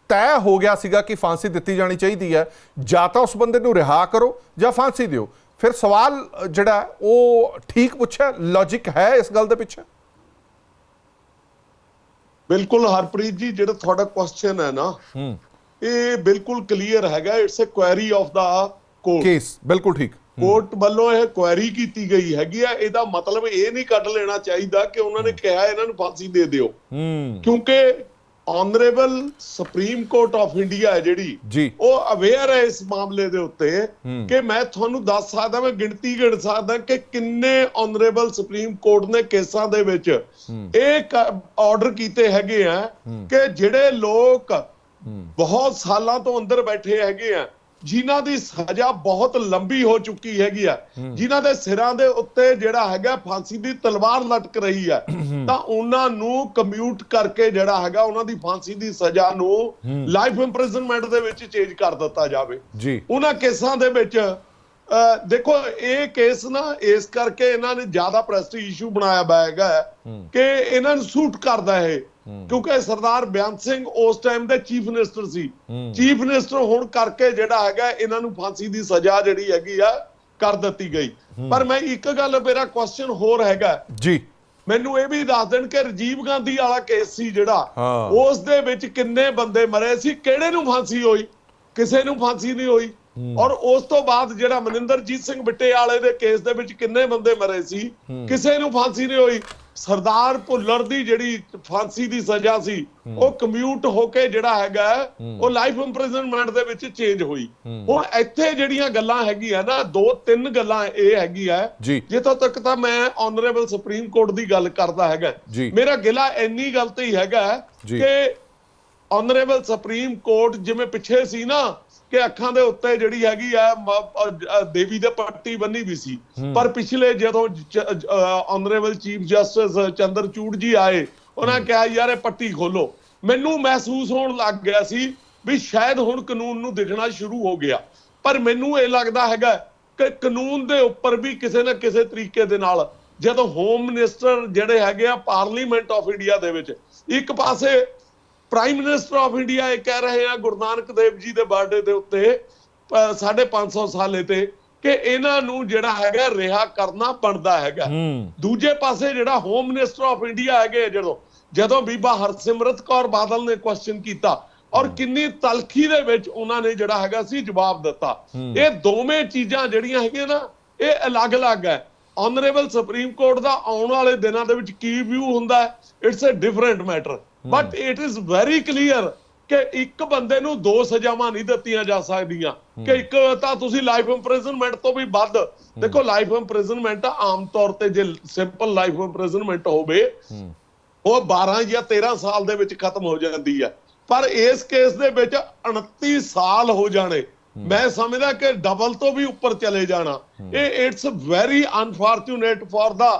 ਤੈਅ ਹੋ ਗਿਆ ਸੀਗਾ ਕਿ ਫਾਂਸੀ ਦਿੱਤੀ ਜਾਣੀ ਚਾਹੀਦੀ ਹੈ ਜਾਂ ਤਾਂ ਉਸ ਬੰਦੇ ਨੂੰ ਰਿਹਾ ਕਰੋ ਜਾਂ ਫਾਂਸੀ ਦਿਓ। ਫਿਰ ਸਵਾਲ ਜਿਹੜਾ ਉਹ ਠੀਕ ਪੁੱਛਿਆ ਲੌਜੀਕ ਹੈ ਇਸ ਗੱਲ ਦੇ ਪਿੱਛੇ? ਬਿਲਕੁਲ ਹਰਪ੍ਰੀਤ ਜੀ ਜਿਹੜਾ ਤੁਹਾਡਾ ਕੁਐਸਚਨ ਹੈ ਨਾ ਹੂੰ। ਇਹ ਬਿਲਕੁਲ ਕਲੀਅਰ ਹੈਗਾ it's a query of the court case ਬਿਲਕੁਲ ਠੀਕ। ਕੋਰਟ ਵੱਲੋਂ ਇਹ ਕੁਐਰੀ ਕੀਤੀ ਗਈ ਹੈਗੀ ਆ ਇਹਦਾ ਮਤਲਬ ਇਹ ਨਹੀਂ ਕੱਢ ਲੈਣਾ ਚਾਹੀਦਾ ਕਿ ਉਹਨਾਂ ਨੇ ਕਿਹਾ ਇਹਨਾਂ ਨੂੰ ਫਾਂਸੀ ਦੇ ਦਿਓ। ਹੂੰ। ਕਿਉਂਕਿ honourable supreme court of India ਹੈ ਜਿਹੜੀ ਉਹ ਅਵੇਅਰ ਹੈ ਇਸ ਮਾਮਲੇ ਦੇ ਉੱਤੇ ਕਿ ਮੈਂ ਤੁਹਾਨੂੰ ਦੱਸ ਸਕਦਾ ਮੈਂ ਗਿਣਤੀ ਗਿਣ ਸਕਦਾ ਕਿ ਕਿੰਨੇ ਆਨਰੇਬਲ ਸੁਪਰੀਮ ਕੋਰਟ ਨੇ ਕੇਸਾਂ ਦੇ ਵਿੱਚ ਇਹ ਆਰਡਰ ਕੀਤੇ ਹੈਗੇ ਆ ਕਿ ਜਿਹੜੇ ਲੋਕ ਬਹੁਤ ਸਾਲਾਂ ਤੋਂ ਅੰਦਰ ਬੈਠੇ ਹੈਗੇ ਆ ਜਿਨ੍ਹਾਂ ਦੀ ਸਜ਼ਾ ਬਹੁਤ ਲੰਬੀ ਹੋ ਚੁੱਕੀ ਹੈਗੀ ਆ। ਜਿਨ੍ਹਾਂ ਦੇ ਸਿਰਾਂ ਦੇ ਉੱਤੇ ਜਿਹੜਾ ਹੈਗਾ ਫਾਂਸੀ ਦੀ ਤਲਵਾਰ ਲਟਕ ਰਹੀ ਆ। ਤਾਂ ਉਹਨਾਂ ਨੂੰ ਕਮਿਊਟ ਕਰਕੇ ਜਿਹੜਾ ਹੈਗਾ ਉਹਨਾਂ ਦੀ ਫਾਂਸੀ ਦੀ ਸਜ਼ਾ ਨੂੰ ਲਾਈਫ ਇੰਪ੍ਰਿਜ਼ਨਮੈਂਟ ਦੇ ਵਿੱਚ ਚੇਂਜ ਕਰ ਦਿੱਤਾ ਜਾਵੇ। ਜੀ। ਉਹਨਾਂ ਕੇਸਾਂ ਦੇ ਵਿੱਚ ਦੇਖੋ ਇਹ ਕੇਸ ਨਾ ਇਸ ਕਰਕੇ ਇਹਨਾਂ ਨੇ ਜ਼ਿਆਦਾ ਪ੍ਰੈਸਟੀਜ ਇਸ਼ੂ ਬਣਾਇਆ ਹੈ। ਕਿ ਇਹਨਾਂ ਨੂੰ ਸੂਟ ਕਰਦਾ ਹੈ ਕਿਉਂਕਿ ਸਰਦਾਰ ਬਿਆਨ ਸਿੰਘ ਉਸ ਟਾਈਮ ਦੇ ਚੀਫ ਮਿਨਿਸਟਰ ਸੀ। ਚੀਫ ਮਿਨਿਸਟਰ ਹੋਣ ਕਰਕੇ ਜਿਹੜਾ ਹੈਗਾ ਇਹਨਾਂ ਨੂੰ ਫਾਂਸੀ ਦੀ ਸਜ਼ਾ ਜਿਹੜੀ ਹੈਗੀ ਆ ਕਰ ਦਿੱਤੀ ਗਈ। ਪਰ ਮੈਂ ਇੱਕ ਗੱਲ ਮੇਰਾ ਕੁਐਸਚਨ ਹੋਰ ਹੈਗਾ। ਜੀ। ਮੈਨੂੰ ਇਹ ਵੀ ਦੱਸ ਦੇਣ ਕਿ ਰਾਜੀਵ ਗਾਂਧੀ ਵਾਲਾ ਕੇਸ ਸੀ ਜਿਹੜਾ। ਉਸ ਦੇ ਵਿੱਚ ਕਿੰਨੇ ਬੰਦੇ ਮਰੇ ਸੀ ਕਿਹੜੇ ਨੂੰ ਫਾਂਸੀ ਹੋਈ ਕਿਸੇ ਨੂੰ ਫਾਂਸੀ ਨਹੀਂ ਹੋਈ। ਔਰ ਉਸ ਤੋਂ ਬਾਅਦ ਜਿਹੜਾ ਮਨਿੰਦਰਜੀਤ ਸਿੰਘ ਬਿੱਟੇ ਵਾਲੇ ਦੇ ਕੇਸ ਦੇ ਵਿੱਚ ਕਿੰਨੇ ਬੰਦੇ ਮਰੇ ਸੀ ਕਿਸੇ ਨੂੰ ਫਾਂਸੀ ਨਹੀਂ ਹੋਈ। ਸਰਦਾਰ ਭੁੱਲਰ ਦੀ ਜਿਹੜੀ ਫਾਂਸੀ ਦੀ ਸਜ਼ਾ ਸੀ ਉਹ ਕਮਿਊਟ ਹੋ ਕੇ ਜਿਹੜਾ ਹੈਗਾ ਉਹ ਲਾਈਫ ਇੰਪ੍ਰਿਜ਼ਨਮੈਂਟ ਦੇ ਵਿੱਚ ਚੇਂਜ ਹੋਈ ਹੁਣ ਇੱਥੇ ਜਿਹੜੀਆਂ ਗੱਲਾਂ ਹੈਗੀਆਂ ਨਾ ਦੋ ਤਿੰਨ ਗੱਲਾਂ ਇਹ ਹੈਗੀਆਂ ਜੀ। ਜਿੱਥੋਂ ਤੱਕ ਤਾਂ ਮੈਂ ਆਨਰੇਬਲ ਸੁਪਰੀਮ ਕੋਰਟ ਦੀ ਗੱਲ ਕਰਦਾ ਹੈਗਾ। ਮੇਰਾ ਗਿਲਾ ਇੰਨੀ ਗੱਲ ਤੇ ਹੀ ਹੈਗਾ। ਕਿ ਆਨਰੇਬਲ ਸੁਪਰੀਮ ਕੋਰਟ ਜਿਵੇਂ ਪਿੱਛੇ ਸੀ ਨਾ ਕਿ ਅੱਖਾਂ ਦੇ ਉੱਤੇ ਜਿਹੜੀ ਹੈਗੀ ਆ ਦੇਵੀ ਦੇ ਪੱਟੀ ਬੰਨੀ ਵੀ ਸੀ। ਪਰ ਪਿਛਲੇ ਜਦੋਂ ਆਨਰੇਬਲ ਚੀਫ ਜਸਟਿਸ ਚੰਦਰਚੂੜ ਜੀ ਆਏ ਉਹਨਾਂ ਕਿਹਾ ਯਾਰ ਇਹ ਪੱਟੀ ਖੋਲੋ। ਮੈਨੂੰ ਮਹਿਸੂਸ ਹੋਣ ਲੱਗ ਗਿਆ ਸੀ ਵੀ ਸ਼ਾਇਦ ਹੁਣ ਕਾਨੂੰਨ ਨੂੰ ਦਿਖਣਾ ਸ਼ੁਰੂ ਹੋ ਗਿਆ। ਪਰ ਮੈਨੂੰ ਇਹ ਲੱਗਦਾ ਹੈਗਾ ਕਿ ਕਾਨੂੰਨ ਦੇ ਉੱਪਰ ਵੀ ਕਿਸੇ ਨਾ ਕਿਸੇ ਤਰੀਕੇ ਦੇ ਨਾਲ ਜਦੋਂ ਹੋਮ ਮਿਨਿਸਟਰ ਜਿਹੜੇ ਹੈਗੇ ਆ ਪਾਰਲੀਮੈਂਟ ਆਫ ਇੰਡੀਆ ਦੇ ਵਿੱਚ ਇੱਕ ਪਾਸੇ ਪ੍ਰਾਈਮ ਮਿਨਿਸਟਰ ਆਫ ਇੰਡੀਆ ਇਹ ਕਹਿ ਰਹੇ ਆ ਗੁਰੂ ਨਾਨਕ ਦੇਵ ਜੀ ਦੇ ਬਰਥਡੇ ਦੇ ਉੱਤੇ ਅ, ਸਾਢੇ 500 ਸਾਲੇ ਤੇ ਕਿ ਇਹਨਾਂ ਨੂੰ ਜਿਹੜਾ ਹੈਗਾ ਰਿਹਾ ਕਰਨਾ ਬਣਦਾ ਹੈਗਾ। ਦੂਜੇ ਪਾਸੇ ਜਿਹੜਾ ਹੋਮ ਮਿਨਿਸਟਰ ਆਫ ਇੰਡੀਆ ਹੈਗੇ ਜਦੋਂ ਜਦੋਂ ਬੀਬਾ ਹਰਸਿਮਰਤ ਕੌਰ ਬਾਦਲ ਨੇ ਕੁਐਸਚਨ ਕੀਤਾ ਔਰ ਕਿੰਨੀ ਤਲਖੀ ਦੇ ਵਿੱਚ ਉਹਨਾਂ ਨੇ ਜਿਹੜਾ ਹੈਗਾ ਸੀ ਜਵਾਬ ਦਿੱਤਾ। ਇਹ ਦੋਵੇਂ ਚੀਜ਼ਾਂ ਜਿਹੜੀਆਂ ਹੈਗੀਆਂ ਨਾ ਇਹ ਅਲੱਗ-ਅਲੱਗ ਹੈ। ਆਨਰੇਬਲ ਸੁਪਰੀਮ ਕੋਰਟ ਦਾ ਆਉਣ ਵਾਲੇ ਦਿਨਾਂ ਦੇ ਵਿੱਚ ਕੀ ਵਿਊ ਹੁੰਦਾ ਹੈ? It's a different matter but it is very clear ਕਿ ਇੱਕ ਬੰਦੇ ਨੂੰ ਦੋ ਸਜ਼ਾਵਾਂ ਨਹੀਂ ਦਿੱਤੀਆਂ ਜਾ ਸਕਦੀਆਂ। ਕਿ ਇੱਕ ਤਾਂ ਤੁਸੀਂ ਲਾਈਫ ਇੰਪ੍ਰਿਜ਼ਨਮੈਂਟ ਤੋਂ ਵੀ ਵੱਧ। ਦੇਖੋ ਲਾਈਫ ਇੰਪ੍ਰਿਜ਼ਨਮੈਂਟ ਆਮ ਤੌਰ ਤੇ ਜੇ ਸਿੰਪਲ ਲਾਈਫ ਇੰਪ੍ਰਿਜ਼ਨਮੈਂਟ ਹੋਵੇ, ਉਹ 12 ਜਾਂ 13 ਸਾਲ ਦੇ ਵਿੱਚ ਖਤਮ ਹੋ ਜਾਂਦੀ ਹੈ ਪਰ ਇਸ ਕੇਸ ਦੇ ਵਿੱਚ 29 ਸਾਲ ਹੋ ਜਾਣੇ। ਮੈਂ ਸਮਝਦਾ ਕਿ ਡਬਲ ਤੋਂ ਵੀ ਉੱਪਰ ਚਲੇ ਜਾਣਾ। ਇਹ it's very unfortunate for the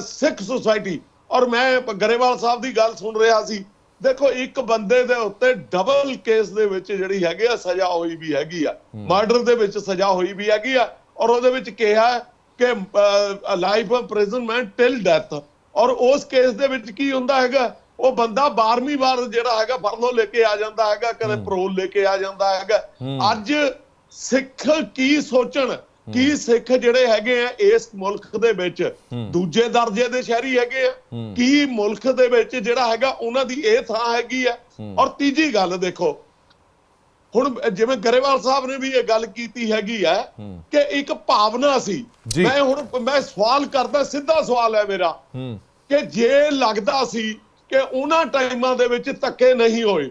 Sikh society ਔਰ ਮੈਂ ਗਰੇਵਾਲ ਸਾਹਿਬ ਦੀ ਗੱਲ ਸੁਣ ਰਿਹਾ ਸੀ। ਦੇਖੋ ਇੱਕ ਬੰਦੇ ਦੇ ਉੱਤੇ ਡਬਲ ਕੇਸ ਦੇ ਵਿੱਚ ਜਿਹੜੀ ਹੈਗੀ ਆ ਸਜ਼ਾ ਹੋਈ ਵੀ ਹੈਗੀ ਆ। ਮਰਡਰ ਦੇ ਵਿੱਚ ਸਜ਼ਾ ਹੋਈ ਵੀ ਹੈਗੀ ਆ ਔਰ ਉਹਦੇ ਵਿੱਚ ਕਿਹਾ ਕਿ ਲਾਈਫ ਇੰਪ੍ਰਿਜ਼ਨਮੈਂਟ ਟਿਲ ਡੈਥ ਔਰ ਉਸ ਕੇਸ ਦੇ ਵਿੱਚ ਕੀ ਹੁੰਦਾ ਹੈਗਾ ਉਹ ਬੰਦਾ 12ਵੀਂ ਵਾਰ ਜਿਹੜਾ ਹੈਗਾ ਫਰਲੋ ਲੈ ਕੇ ਆ ਜਾਂਦਾ ਹੈਗਾ ਕਦੇ ਪਰੋਲ ਲੈ ਕੇ ਆ ਜਾਂਦਾ ਹੈਗਾ। ਅੱਜ ਸਿੱਖ ਕੀ ਸੋਚਣ? ਕੀ ਸਿੱਖ ਜਿਹੜੇ ਹੈਗੇ ਆ ਇਸ ਮੁਲਕ ਦੇ ਵਿੱਚ? ਦੂਜੇ ਦਰਜੇ ਦੇ ਸ਼ਹਿਰੀ ਹੈਗੇ ਆ। ਕੀ ਮੁਲਕ ਦੇ ਵਿੱਚ ਜਿਹੜਾ ਹੈਗਾ ਉਹਨਾਂ ਦੀ ਇਹ ਥਾਂ ਹੈਗੀ ਆ? ਔਰ ਤੀਜੀ ਗੱਲ ਦੇਖੋ ਹੁਣ ਜਿਵੇਂ ਗਰੇਵਾਲ ਸਾਹਿਬ ਨੇ ਵੀ ਇਹ ਗੱਲ ਕੀਤੀ ਹੈਗੀ ਹੈ। ਕਿ ਇੱਕ ਭਾਵਨਾ ਸੀ। ਮੈਂ ਹੁਣ ਮੈਂ ਸਵਾਲ ਕਰਦਾ ਸਿੱਧਾ ਸਵਾਲ ਹੈ ਮੇਰਾ। ਕਿ ਜੇ ਲੱਗਦਾ ਸੀ ਕਿ ਉਹਨਾਂ ਟਾਈਮਾਂ ਦੇ ਵਿੱਚ ਧੱਕੇ ਨਹੀਂ ਹੋਏ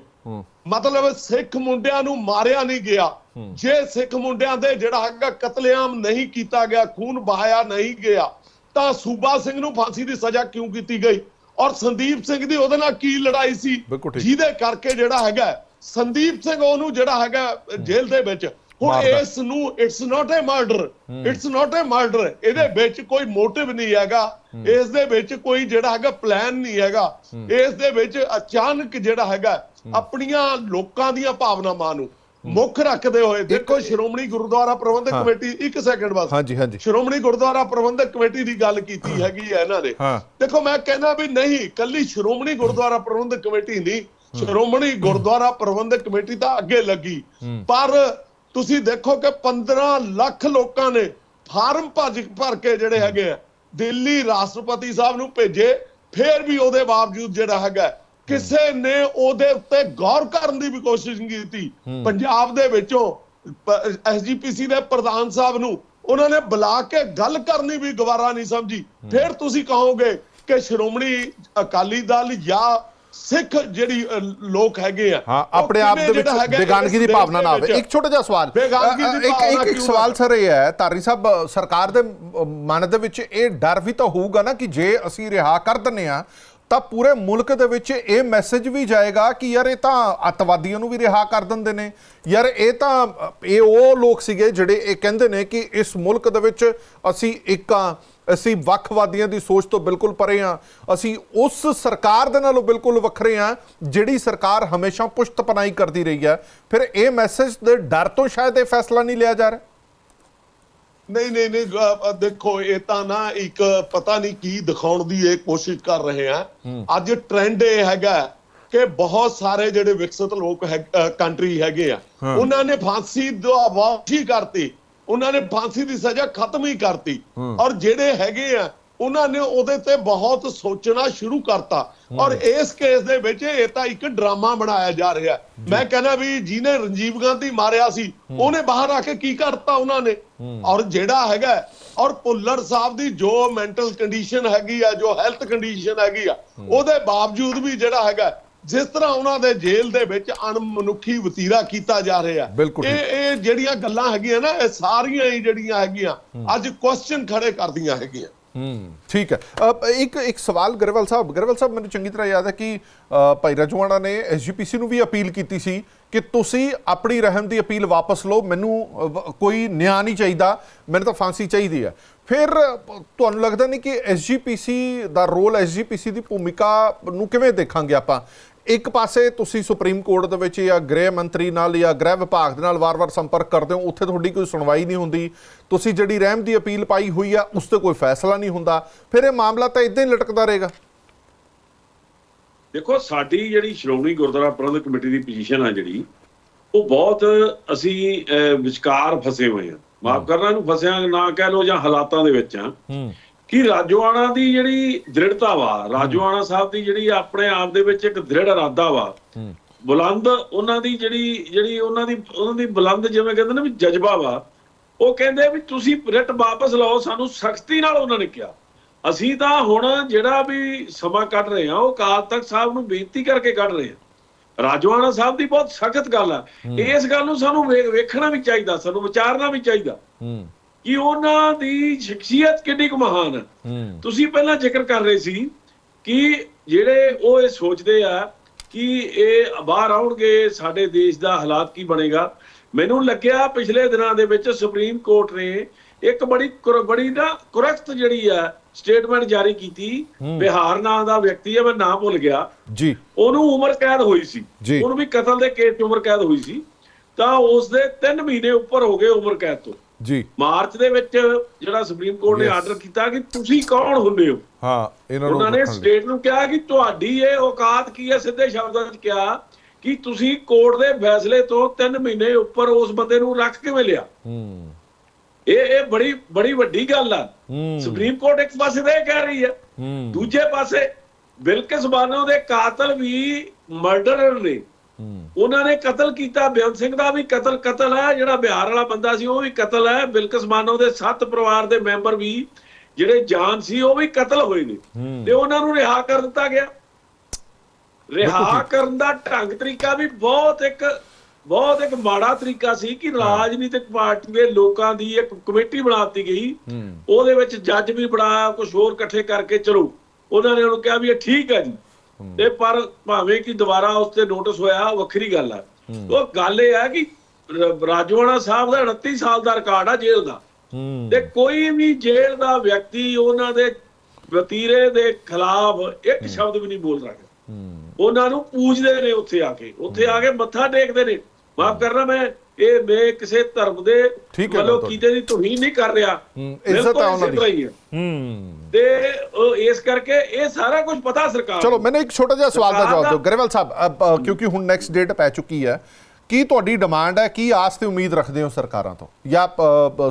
ਮਤਲਬ ਸਿੱਖ ਮੁੰਡਿਆਂ ਨੂੰ ਮਾਰਿਆ ਨਹੀਂ ਗਿਆ ਜੇ ਸਿੱਖ ਮੁੰਡਿਆਂ ਦੇ ਜਿਹੜਾ ਹੈਗਾ ਕਤਲੇਆਮ ਨਹੀਂ ਕੀਤਾ ਗਿਆ ਖੂਨ ਬਹਾਇਆ ਨਹੀਂ ਗਿਆ ਤਾਂ ਸੂਬਾ ਸਿੰਘ ਨੂੰ ਫਾਂਸੀ ਦੀ ਸਜ਼ਾ ਕਿਉਂ ਕੀਤੀ ਗਈ? ਔਰ ਸੰਦੀਪ ਸਿੰਘ ਦੀ ਉਹਦੇ ਨਾਲ ਕੀ ਲੜਾਈ ਸੀ। ਜਿਹਦੇ ਕਰਕੇ ਜਿਹੜਾ ਹੈਗਾ ਸੰਦੀਪ ਸਿੰਘ ਉਹਨੂੰ ਜਿਹੜਾ ਹੈਗਾ ਜੇਲ੍ਹ ਦੇ ਵਿੱਚ। ਹੁਣ। ਇਸ ਨੂੰ it's not a murder it's not a murder ਇਹਦੇ ਵਿੱਚ ਕੋਈ ਮੋਟਿਵ ਨਹੀਂ ਹੈਗਾ। ਇਸ ਦੇ ਵਿੱਚ ਕੋਈ ਜਿਹੜਾ ਹੈਗਾ ਪਲਾਨ ਨਹੀਂ ਹੈਗਾ। ਇਸ ਦੇ ਵਿੱਚ ਅਚਾਨਕ ਜਿਹੜਾ ਹੈਗਾ ਆਪਣੀਆਂ ਲੋਕਾਂ ਦੀਆਂ ਭਾਵਨਾਵਾਂ ਨੂੰ ਮੁੱਖ ਰੱਖਦੇ ਹੋਏ ਦੇਖੋ ਸ਼੍ਰੋਮਣੀ ਗੁਰਦੁਆਰਾ ਪ੍ਰਬੰਧਕ। ਕਮੇਟੀ ਇੱਕ ਸੈਕਿੰਡ ਬਸ। ਹਾਂਜੀ ਹਾਂਜੀ। ਸ਼੍ਰੋਮਣੀ ਗੁਰਦੁਆਰਾ ਪ੍ਰਬੰਧਕ ਕਮੇਟੀ ਦੀ ਗੱਲ ਕੀਤੀ ਹੈਗੀ ਹੈ ਇਹਨਾਂ ਨੇ। ਦੇਖੋ ਮੈਂ ਕਹਿੰਦਾ ਵੀ ਨਹੀਂ ਕੱਲੀ ਸ਼੍ਰੋਮਣੀ ਗੁਰਦੁਆਰਾ ਪ੍ਰਬੰਧਕ ਕਮੇਟੀ ਨਹੀਂ ਸ਼੍ਰੋਮਣੀ ਗੁਰਦੁਆਰਾ ਪ੍ਰਬੰਧਕ ਕਮੇਟੀ ਤਾਂ ਅੱਗੇ ਲੱਗੀ। ਪਰ ਤੁਸੀਂ ਦੇਖੋ ਕਿ 15 ਲੱਖ ਲੋਕਾਂ ਨੇ ਫਾਰਮ ਭੱਜ ਭਰ ਕੇ ਜਿਹੜੇ ਹੈਗੇ ਆ ਦਿੱਲੀ ਰਾਸ਼ਟਰਪਤੀ ਸਾਹਿਬ ਨੂੰ ਭੇਜੇ ਫੇਰ ਵੀ ਉਹਦੇ ਬਾਵਜੂਦ ਜਿਹੜਾ ਹੈਗਾ ਕਿਸੇ ਨੇ ਉਹਦੇ ਉੱਤੇ ਗੌਰ ਕਰਨ ਦੀ ਵੀ ਕੋਸ਼ਿਸ਼ ਨਹੀਂ ਕੀਤੀ। ਪੰਜਾਬ ਦੇ ਵਿੱਚੋਂ ਐਸਜੀਪੀਸੀ ਦੇ ਪ੍ਰਧਾਨ ਸਾਹਿਬ ਨੂੰ ਉਹਨਾਂ ਨੇ ਬੁਲਾ ਕੇ ਗੱਲ ਕਰਨੀ ਵੀ ਗਵਾਰਾ ਨਹੀਂ ਸਮਝੀ। ਫਿਰ ਤੁਸੀਂ ਕਹੋਗੇ ਕਿ ਸ਼੍ਰੋਮਣੀ ਅਕਾਲੀ ਦਲ ਜਾਂ ਸਿੱਖ ਜਿਹੜੀ ਲੋਕ ਹੈਗੇ ਆ ਹਾਂ ਆਪਣੇ ਆਪ ਦੇ ਵਿੱਚ ਬੇਗਾਨਗੀ ਦੀ ਭਾਵਨਾ ਨਾ ਆਵੇ। ਇੱਕ ਛੋਟਾ ਜਿਹਾ ਸਵਾਲ ਇੱਕ ਇੱਕ ਇੱਕ ਸਵਾਲ? ਸਰ ਇਹ ਹੈ ਧਾਰੀ ਸਾਹਿਬ ਸਰਕਾਰ ਦੇ ਮਨ ਦੇ ਵਿੱਚ ਇਹ ਡਰ ਵੀ ਤਾਂ ਹੋਊਗਾ ਨਾ ਕਿ ਜੇ ਅਸੀਂ ਰਿਹਾ ਕਰ ਦਿੰਨੇ ਆ ਤਾਂ ਪੂਰੇ ਮੁਲਕ ਦੇ ਵਿੱਚ ਇਹ ਮੈਸੇਜ ਵੀ ਜਾਏਗਾ ਕਿ ਯਾਰ ਇਹ ਤਾਂ ਅੱਤਵਾਦੀਆਂ ਨੂੰ ਵੀ ਰਿਹਾ ਕਰ ਦਿੰਦੇ ਨੇ। ਯਾਰ ਇਹ ਤਾਂ, ਇਹ ਉਹ ਲੋਕ ਸੀਗੇ ਜਿਹੜੇ ਇਹ ਕਹਿੰਦੇ ਨੇ ਕਿ ਇਸ ਮੁਲਕ ਦੇ ਵਿੱਚ ਅਸੀਂ ਇੱਕ ਆ ਅਸੀਂ ਵੱਖਵਾਦੀਆਂ ਦੀ ਸੋਚ ਤੋਂ ਬਿਲਕੁਲ ਪਰੇ ਆ ਅਸੀਂ ਉਸ ਸਰਕਾਰ ਦੇ ਨਾਲੋਂ ਬਿਲਕੁਲ ਵੱਖਰੇ ਆ ਜਿਹੜੀ ਸਰਕਾਰ ਹਮੇਸ਼ਾ ਪੁਸ਼ਤ ਕਰਦੀ ਰਹੀ ਹੈ। ਫਿਰ ਇਹ ਮੈਸੇਜ ਦੇ ਡਰ ਤੋਂ ਸ਼ਾਇਦ ਇਹ ਫੈਸਲਾ ਨਹੀਂ ਲਿਆ ਜਾ ਰਿਹਾ। ਨਹੀਂ ਨਹੀਂ ਨਹੀਂ ਦੇਖੋ ਇਹ ਤਾਂ ਨਾ ਇੱਕ ਪਤਾ ਨਹੀਂ ਕੀ ਦਿਖਾਉਣ ਦੀ ਇਹ ਕੋਸ਼ਿਸ਼ ਕਰ ਰਹੇ ਆ। ਅੱਜ ਟ੍ਰੈਂਡ ਇਹ ਹੈਗਾ ਕਿ ਬਹੁਤ ਸਾਰੇ ਜਿਹੜੇ ਵਿਕਸਿਤ ਲੋਕ ਕੰਟਰੀ ਹੈਗੇ ਆ ਉਹਨਾਂ ਨੇ ਫਾਂਸੀ ਦਾ ਵਾਪਸੀ ਕਰਤੀ। ਉਹਨਾਂ ਨੇ ਫਾਂਸੀ ਦੀ ਸਜ਼ਾ ਖਤਮ ਹੀ ਕਰਤੀ। ਔਰ ਜਿਹੜੇ ਹੈਗੇ ਆ ਉਹਨਾਂ ਨੇ ਉਹਦੇ ਤੇ ਬਹੁਤ ਸੋਚਣਾ ਸ਼ੁਰੂ ਕਰਤਾ। ਔਰ ਇਸ ਕੇਸ ਦੇ ਵਿੱਚ ਇਹ ਤਾਂ ਇੱਕ ਡਰਾਮਾ ਬਣਾਇਆ ਜਾ ਰਿਹਾ। ਮੈਂ ਕਹਿੰਦਾ ਵੀ ਜਿਹਨੇ ਰਣਜੀਵ ਗਾਂਧੀ ਮਾਰਿਆ ਸੀ ਉਹਨੇ ਬਾਹਰ ਆ ਕੇ ਕੀ ਕਰਤਾ ਉਹਨਾਂ ਨੇ? ਔਰ ਜਿਹੜਾ ਹੈਗਾ ਔਰ ਭੁੱਲਰ ਸਾਹਿਬ ਦੀ ਜੋ ਮੈਂਟਲ ਕੰਡੀਸ਼ਨ ਹੈਗੀ ਆ ਜੋ ਹੈਲਥ ਕੰਡੀਸ਼ਨ ਹੈਗੀ ਆ ਉਹਦੇ ਬਾਵਜੂਦ ਵੀ ਜਿਹੜਾ ਹੈਗਾ ਜਿਸ ਤਰ੍ਹਾਂ ਉਹਨਾਂ ਦੇ ਜੇਲ੍ਹ ਦੇ ਵਿੱਚ ਅਣਮਨੁੱਖੀ ਵਤੀਰਾ ਕੀਤਾ ਜਾ ਰਿਹਾ। ਇਹ ਇਹ ਜਿਹੜੀਆਂ ਗੱਲਾਂ ਹੈਗੀਆਂ ਨਾ ਇਹ ਸਾਰੀਆਂ ਹੀ ਜਿਹੜੀਆਂ ਹੈਗੀਆਂ ਅੱਜ ਕੁਐਸਚਨ ਖੜੇ ਕਰਦੀਆਂ ਹੈਗੀਆਂ। ਹੂੰ। ਠੀਕ ਹੈ ਇੱਕ ਇੱਕ ਸਵਾਲ ਗਰੇਵਾਲ ਸਾਹਿਬ। ਗਰੇਵਾਲ ਸਾਹਿਬ, ਮੈਨੂੰ ਚੰਗੀ ਤਰ੍ਹਾਂ ਯਾਦ ਹੈ ਕਿ ਭਾਈ ਰਜਵਾੜਾ ਨੇ ਐਸਜੀਪੀਸੀ ਨੂੰ ਵੀ ਅਪੀਲ ਕੀਤੀ ਸੀ ਕਿ ਤੁਸੀਂ ਆਪਣੀ ਰਹਿਮ ਦੀ ਅਪੀਲ ਵਾਪਸ ਲਓ। ਮੈਨੂੰ ਕੋਈ ਨਿਆਂ ਨਹੀਂ ਚਾਹੀਦਾ। ਮੈਨੂੰ ਤਾਂ ਫਾਂਸੀ ਚਾਹੀਦੀ ਹੈ। ਫਿਰ ਤੁਹਾਨੂੰ ਲੱਗਦਾ ਨਹੀਂ ਕਿ ਐਸਜੀਪੀਸੀ ਦਾ ਰੋਲ ਐਸਜੀਪੀਸੀ ਦੀ ਭੂਮਿਕਾ ਨੂੰ ਕਿਵੇਂ ਦੇਖਾਂਗੇ ਆਪਾਂ? ਇੱਕ ਪਾਸੇ ਤੁਸੀਂ ਸੁਪਰੀਮ ਕੋਰਟ ਦੇ ਵਿੱਚ ਜਾਂ ਗ੍ਰਹਿ ਮੰਤਰੀ ਨਾਲ ਜਾਂ ਗ੍ਰਹਿ ਵਿਭਾਗ ਦੇ ਨਾਲ ਵਾਰ-ਵਾਰ ਸੰਪਰਕ ਕਰਦੇ ਹੋ ਉੱਥੇ ਤੁਹਾਡੀ ਕੋਈ ਸੁਣਵਾਈ ਨਹੀਂ ਹੁੰਦੀ। ਤੁਸੀਂ ਜਿਹੜੀ ਰਹਿਮ ਦੀ ਅਪੀਲ ਪਾਈ ਹੋਈ ਆ ਉਸ ਤੇ ਕੋਈ ਫੈਸਲਾ ਨਹੀਂ ਹੁੰਦਾ। ਫਿਰ ਇਹ ਮਾਮਲਾ ਤਾਂ ਇਦਾਂ ਹੀ ਲਟਕਦਾ ਰਹੇਗਾ। ਦੇਖੋ ਸਾਡੀ ਜਿਹੜੀ ਸ਼੍ਰੋਮਣੀ ਗੁਰਦੁਆਰਾ ਪ੍ਰਬੰਧਕ ਕਮੇਟੀ ਦੀ ਪੋਜੀਸ਼ਨ ਆ ਜਿਹੜੀ ਉਹ ਬਹੁਤ ਅਸੀਂ ਵਿਚਕਾਰ ਫਸੇ ਹੋਏ ਆ। ਮਾਫ ਕਰਨਾ ਇਹਨੂੰ ਫਸਿਆ ਨਾ ਕਹਿ ਲੋ ਜਾਂ ਹਾਲਾਤਾਂ ਦੇ ਵਿੱਚ ਆ। ਕਿ ਰਾਜੋਆਣਾ ਦੀ ਜਿਹੜੀ ਦ੍ਰਿੜਤਾ ਵਾ ਰਾਜੋਆਣਾ ਸਾਹਿਬ ਦੀ ਜਿਹੜੀ ਆਪਣੇ ਆਪ ਦੇ ਵਿੱਚ ਇੱਕ ਦ੍ਰਿੜ ਇਰਾਦਾ ਵਾ ਬੁਲੰਦ ਉਹਨਾਂ ਦੀ ਜਿਹੜੀ ਜਿਹੜੀ ਉਹਨਾਂ ਦੀ ਉਹਨਾਂ ਦੀ ਬੁਲੰਦ ਜਿਵੇਂ ਕਹਿੰਦੇ ਨੇ ਵੀ ਜਜ਼ਬਾ ਵਾ ਉਹ ਕਹਿੰਦੇ ਵੀ ਤੁਸੀਂ ਰਿਟ ਵਾਪਸ ਲਓ ਸਾਨੂੰ ਸਖਤੀ ਨਾਲ ਉਹਨਾਂ ਨੇ ਕਿਹਾ। ਅਸੀਂ ਤਾਂ ਹੁਣ ਜਿਹੜਾ ਵੀ ਸਮਾਂ ਕੱਢ ਰਹੇ ਹਾਂ ਉਹ ਅਕਾਲ ਤਖਤ ਸਾਹਿਬ ਨੂੰ ਬੇਨਤੀ ਕਰਕੇ ਕੱਢ ਰਹੇ ਹਾਂ। ਰਾਜਵਾਨਾ ਸਾਹਿਬ ਦੀ ਬਹੁਤ ਸਖਤ ਗੱਲ ਆ। ਇਸ ਗੱਲ ਨੂੰ ਸਾਨੂੰ ਵੇਖਣਾ ਵੀ ਚਾਹੀਦਾ ਸਾਨੂੰ ਵਿਚਾਰਨਾ ਵੀ ਚਾਹੀਦਾ। ਹੂੰ। ਕਿ ਉਹਨਾਂ ਦੀ ਸ਼ਖਸੀਅਤ ਕਿੰਨੀ ਕੁ ਮਹਾਨ ਹੈ। ਤੁਸੀਂ ਪਹਿਲਾਂ ਜ਼ਿਕਰ ਕਰ ਰਹੇ ਸੀ ਕਿ ਜਿਹੜੇ ਉਹ ਇਹ ਸੋਚਦੇ ਆ ਕਿ ਇਹ ਬਾਹਰ ਆਉਣਗੇ ਸਾਡੇ ਦੇਸ਼ ਦਾ ਹਾਲਾਤ ਕੀ ਬਣੇਗਾ। ਮੈਨੂੰ ਲੱਗਿਆ ਪਿਛਲੇ ਦਿਨਾਂ ਦੇ ਵਿੱਚ ਸੁਪਰੀਮ ਕੋਰਟ ਨੇ ਇੱਕ ਬੜੀ ਬੜੀ ਨਾ ਕੁਰਕਤ ਜਿਹੜੀ ਆ ਸਟੇਟਮੈਂਟ ਜਾਰੀ ਕੀਤੀ। ਬਿਹਾਰ ਨਾਂ ਦਾ ਵਿਅਕਤੀ ਹੈ ਮੈਂ ਨਾਮ ਭੁੱਲ ਗਿਆ। ਜੀ। ਉਹਨੂੰ ਉਮਰ ਕੈਦ ਹੋਈ ਸੀ। ਉਹਨੂੰ ਵੀ ਕਤਲ ਦੇ ਕੇਸ 'ਚ ਉਮਰ ਕੈਦ ਹੋਈ ਸੀ। ਤਾਂ ਉਸ ਦੇ 3 ਮਹੀਨੇ ਉੱਪਰ ਹੋ ਗਏ ਉਮਰ ਕੈਦ ਤੋਂ। ਜੀ। ਮਾਰਚ ਦੇ ਵਿੱਚ ਜਿਹੜਾ ਸੁਪਰੀਮ ਕੋਰਟ ਨੇ. ਆਰਡਰ ਕੀਤਾ ਕਿ ਤੁਸੀਂ ਕੌਣ ਹੁੰਦੇ ਹੋ? ਹਾਂ ਇਹਨਾਂ ਨੂੰ ਉਹਨਾਂ ਨੇ। ਸਟੇਟ ਨੂੰ ਕਿਹਾ ਕਿ ਤੁਹਾਡੀ ਇਹ ਔਕਾਤ ਕੀ ਹੈ? ਸਿੱਧੇ ਸ਼ਬਦਾਂ 'ਚ ਕਿਹਾ ਕਿ ਤੁਸੀਂ ਕੋਰਟ ਦੇ ਫੈਸਲੇ ਤੋਂ 3 ਮਹੀਨੇ ਉੱਪਰ ਉਸ ਬੰਦੇ ਨੂੰ ਰੱਖ ਕਿਵੇਂ ਲਿਆ ਹੂੰ। ਇਹ ਇਹ ਬੜੀ ਬੜੀ ਵੱਡੀ ਗੱਲ ਆ। ਸੁਪਰੀਮ ਕੋਰਟ ਇੱਕ ਪਾਸੇ ਇਹ ਕਹਿ ਰਹੀ ਹੈ। ਹੂੰ। ਦੂਜੇ ਪਾਸੇ ਬਿਲਕਿਸ ਬਾਨੋ ਦੇ ਕਾਤਲ ਵੀ ਮਰਡਰਰ ਨੇ। ਉਹਨਾਂ ਨੇ ਕਤਲ ਕੀਤਾ ਬੇਅੰਤ ਸਿੰਘ ਦਾ ਵੀ ਕਤਲ ਕਤਲ ਹੈ ਜਿਹੜਾ ਬਿਹਾਰ ਵਾਲਾ ਬੰਦਾ ਸੀ ਉਹ ਵੀ ਕਤਲ ਹੈ। ਬਿਲਕਿਸ ਮਾਨੋ ਦੇ ਸੱਤ ਪਰਿਵਾਰ ਦੇ ਮੈਂਬਰ ਵੀ ਜਿਹੜੇ ਜਾਨ ਸੀ ਉਹ ਵੀ ਕਤਲ ਹੋਏ ਨੇ। ਤੇ ਉਹਨਾਂ ਨੂੰ ਰਿਹਾ ਕਰ ਦਿੱਤਾ ਗਿਆ। ਰਿਹਾ ਕਰਨ ਦਾ ਢੰਗ ਤਰੀਕਾ ਵੀ ਬਹੁਤ ਇੱਕ ਬਹੁਤ ਇੱਕ ਮਾੜਾ ਤਰੀਕਾ ਸੀ ਕਿ ਰਾਜਨੀਤਿਕ ਪਾਰਟੀ ਦੇ ਲੋਕਾਂ ਦੀ ਇੱਕ ਕਮੇਟੀ ਬਣਾਤੀ ਗਈ। ਹੂੰ। ਉਹਦੇ ਵਿੱਚ ਜੱਜ ਵੀ ਬਣਾਇਆ ਕੁਝ ਹੋਰ ਇਕੱਠੇ ਕਰਕੇ ਚਲੋ। ਉਹਨਾਂ ਨੇ ਉਹਨੂੰ ਕਿਹਾ ਵੀ ਇਹ ਠੀਕ ਹੈ ਜੀ। ਤੇ ਪਰ ਭਾਵੇਂ ਕਿ ਦੁਬਾਰਾ ਉਸ ਤੇ ਨੋਟਿਸ ਹੋਇਆ ਵੱਖਰੀ ਗੱਲ ਆ। ਉਹ ਗੱਲ ਇਹ ਹੈ ਕਿ ਰ- ਰਾਜਵਾੜਾ ਸਾਹਿਬ ਦਾ 29 ਸਾਲ ਦਾ ਰਿਕਾਰਡ ਆ ਜੇਲ੍ਹ ਦਾ। ਤੇ ਕੋਈ ਵੀ ਜੇਲ੍ਹ ਦਾ ਵਿਅਕਤੀ ਉਹਨਾਂ ਦੇ ਵਤੀਰੇ ਦੇ ਖਿਲਾਫ ਇੱਕ ਸ਼ਬਦ ਵੀ ਨਹੀਂ ਬੋਲ ਰਿਹਾ ਹੂੰ। ਉਹਨਾਂ ਨੂੰ ਪੂਜਦੇ ਨੇ ਉੱਥੇ ਆ ਕੇ। ਉੱਥੇ ਆ ਕੇ ਮੱਥਾ ਟੇਕਦੇ ਨੇ। ਮਾਫ ਕਰਨਾ ਮੈਂ ਇਹ ਮੈਂ ਕਿਸੇ ਧਰਮ ਦੇ ਵੱਲੋਂ। ਕੀਤੇ ਦੀ ਤੋਹੀਨ ਨਹੀਂ ਕਰ ਰਿਹਾ। ਇੱਜ਼ਤ ਹੈ ਉਹਨਾਂ ਦੀ। ਹੀ ਤੇ ਉਹ ਇਸ ਕਰਕੇ ਇਹ ਸਾਰਾ ਕੁਝ ਪਤਾ ਸਰਕਾਰ ਚਲੋ। ਮੈਨੂੰ ਇੱਕ ਛੋਟਾ ਜਿਹਾ ਸਵਾਲ ਦਾ ਜਵਾਬ ਦਿਓ। ਗਰੇਵਾਲ ਸਾਹਿਬ ਕਿਉਂਕਿ ਹੁਣ ਨੈਕਸਟ ਡੇਟ ਪੈ ਚੁੱਕੀ ਹੈ ਕੀ ਤੁਹਾਡੀ ਡਿਮਾਂਡ ਹੈ? ਕੀ ਆਸ ਤੇ ਉਮੀਦ ਰੱਖਦੇ ਹੋ ਸਰਕਾਰਾਂ ਤੋਂ? ਜਾਂ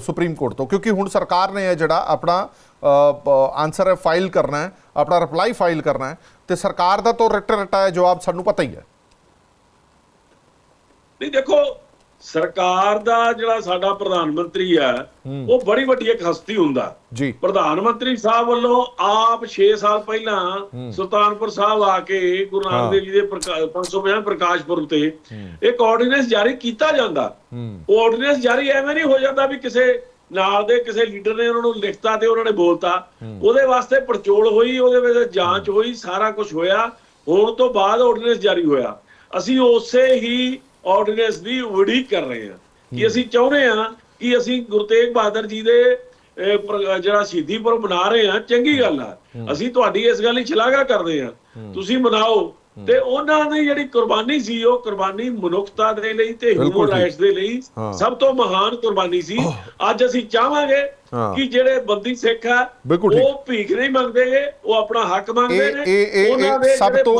ਸੁਪਰੀਮ ਕੋਰਟ ਤੋਂ? ਕਿਉਂਕਿ ਹੁਣ ਸਰਕਾਰ ਨੇ ਜਿਹੜਾ ਆਪਣਾ ਆਨਸਰ ਫਾਈਲ ਕਰਨਾ ਹੈ ਆਪਣਾ ਰਿਪਲਾਈ ਫਾਈਲ ਕਰਨਾ ਹੈ ਤੇ ਸਰਕਾਰ ਦਾ ਤੋਂ ਰਿਟ ਰਟਾਇਆ ਜਵਾਬ ਸਾਨੂੰ ਪਤਾ ਹੀ ਹੈ। ਨਹੀਂ ਦੇਖੋ ਸਰਕਾਰ ਦਾ ਜਿਹੜਾ ਸਾਡਾ ਪ੍ਰਧਾਨ ਮੰਤਰੀ ਹੈ ਉਹ ਬੜੀ ਵੱਡੀ ਇੱਕ ਹਸਤੀ ਹੁੰਦਾ। ਜੀ। ਪ੍ਰਧਾਨ ਮੰਤਰੀ ਸਾਹਿਬ ਵੱਲੋਂ ਆਪ 6 ਸਾਲ ਪਹਿਲਾਂ ਸੁਲਤਾਨਪੁਰ ਸਾਹਿਬ ਆ ਕੇ ਗੁਰੂ। ਨਾਨਕ ਦੇਵ ਜੀ ਦੇ ਪ੍ਰਕਾ- 550 ਪ੍ਰਕਾਸ਼ ਪੁਰਬ ਤੇ ਇੱਕ ਆਰਡੀਨੈਂਸ ਜਾਰੀ ਕੀਤਾ ਜਾਂਦਾ। ਉਹ ਆਰਡੀਨੈਂਸ ਜਾਰੀ ਐਵੇਂ ਨਹੀਂ ਹੋ ਜਾਂਦਾ ਵੀ ਕਿਸੇ ਨਾਲ ਦੇ ਕਿਸੇ ਲੀਡਰ ਨੇ ਉਹਨਾਂ ਨੂੰ ਲਿਖਤਾ ਤੇ ਉਹਨਾਂ ਨੇ ਬੋਲਤਾ। ਉਹਦੇ ਵਾਸਤੇ ਪੜਚੋਲ ਹੋਈ ਉਹਦੇ ਵਿੱਚ ਜਾਂਚ ਹੋਈ ਸਾਰਾ ਕੁਝ ਹੋਇਆ। ਹੋਣ ਤੋਂ ਬਾਅਦ ਆਰਡੀਨੈਂਸ ਜਾਰੀ ਹੋਇਆ। ਅਸੀਂ ਉਸੇ ਹੀ ਆਰਡੀਨੈਂਸ ਦੀ ਉਡੀਕ ਕਰ ਰਹੇ ਹਾਂ ਕਿ ਅਸੀਂ ਚਾਹੁੰਦੇ ਹਾਂ ਕਿ ਅਸੀਂ ਗੁਰੂ ਤੇਗ ਬਹਾਦਰ ਜੀ ਦੇ ਪ੍ਰ- ਜਿਹੜਾ ਸ਼ਹੀਦੀ ਪੁਰਬ ਮਨਾ ਰਹੇ ਹਾਂ ਚੰਗੀ ਗੱਲ ਆ। ਅਸੀਂ ਤੁਹਾਡੀ ਇਸ ਗੱਲ ਦੀ ਸ਼ਲਾਘਾ ਕਰਦੇ ਹਾਂ। ਤੁਸੀਂ ਮਨਾਓ। ਤੇ ਉਹਨਾਂ ਦੀ ਜਿਹੜੀ ਕੁਰਬਾਨੀ ਸੀ ਉਹ ਕੁਰਬਾਨੀ ਮਨੁੱਖਤਾ ਦੇ ਲਈ ਤੇ ਹਿਊਮਨ। ਰਾਈਟਸ ਦੇ ਲਈ। ਸਭ ਤੋਂ ਮਹਾਨ ਕੁਰਬਾਨੀ ਸੀ। ਅੱਜ ਅਸੀਂ ਚਾਹਾਂਗੇ। ਕਿ ਜਿਹੜੇ ਬੰਦੀ ਸਿੱਖ ਆ। ਉਹ ਭੀਖ ਨਹੀਂ ਮੰਗਦੇਗੇ ਉਹ ਆਪਣਾ ਹੱਕ ਮੰਗਦੇ ਨੇ। ਉਹਨਾਂ ਦੇ ਸਭ ਤੋਂ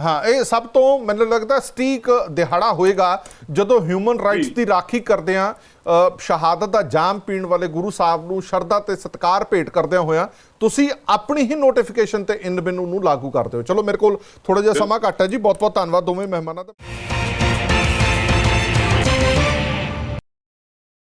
ਹਾਂ ਇਹ ਸਭ ਤੋਂ ਮੈਨੂੰ ਲੱਗਦਾ ਸਟੀਕ ਦਿਹਾੜਾ ਹੋਏਗਾ ਜਦੋਂ ਹਿਊਮਨ ਰਾਈਟਸ। ਦੀ ਰਾਖੀ ਕਰਦਿਆਂ ਅ, ਸ਼ਹਾਦਤ ਦਾ ਜਾਮ ਪੀਣ ਵਾਲੇ ਗੁਰੂ ਸਾਹਿਬ ਨੂੰ ਸ਼ਰਧਾ ਤੇ ਸਤਕਾਰ ਭੇਟ ਕਰਦਿਆਂ ਹੋਇਆਂ ਤੁਸੀਂ ਆਪਣੀ ਹੀ ਨੋਟੀਫਿਕੇਸ਼ਨ ਤੇ ਇਨ ਬਿਨ ਨੂੰ ਲਾਗੂ ਕਰਦੇ ਹੋ ਚਲੋ ਮੇਰੇ ਕੋਲ ਥੋੜਾ ਜਿਹਾ ਸਮਾਂ ਘੱਟ ਹੈ ਜੀ। ਬਹੁਤ ਬਹੁਤ ਧੰਨਵਾਦ ਦੋਵੇਂ ਮਹਿਮਾਨਾਂ ਦਾ।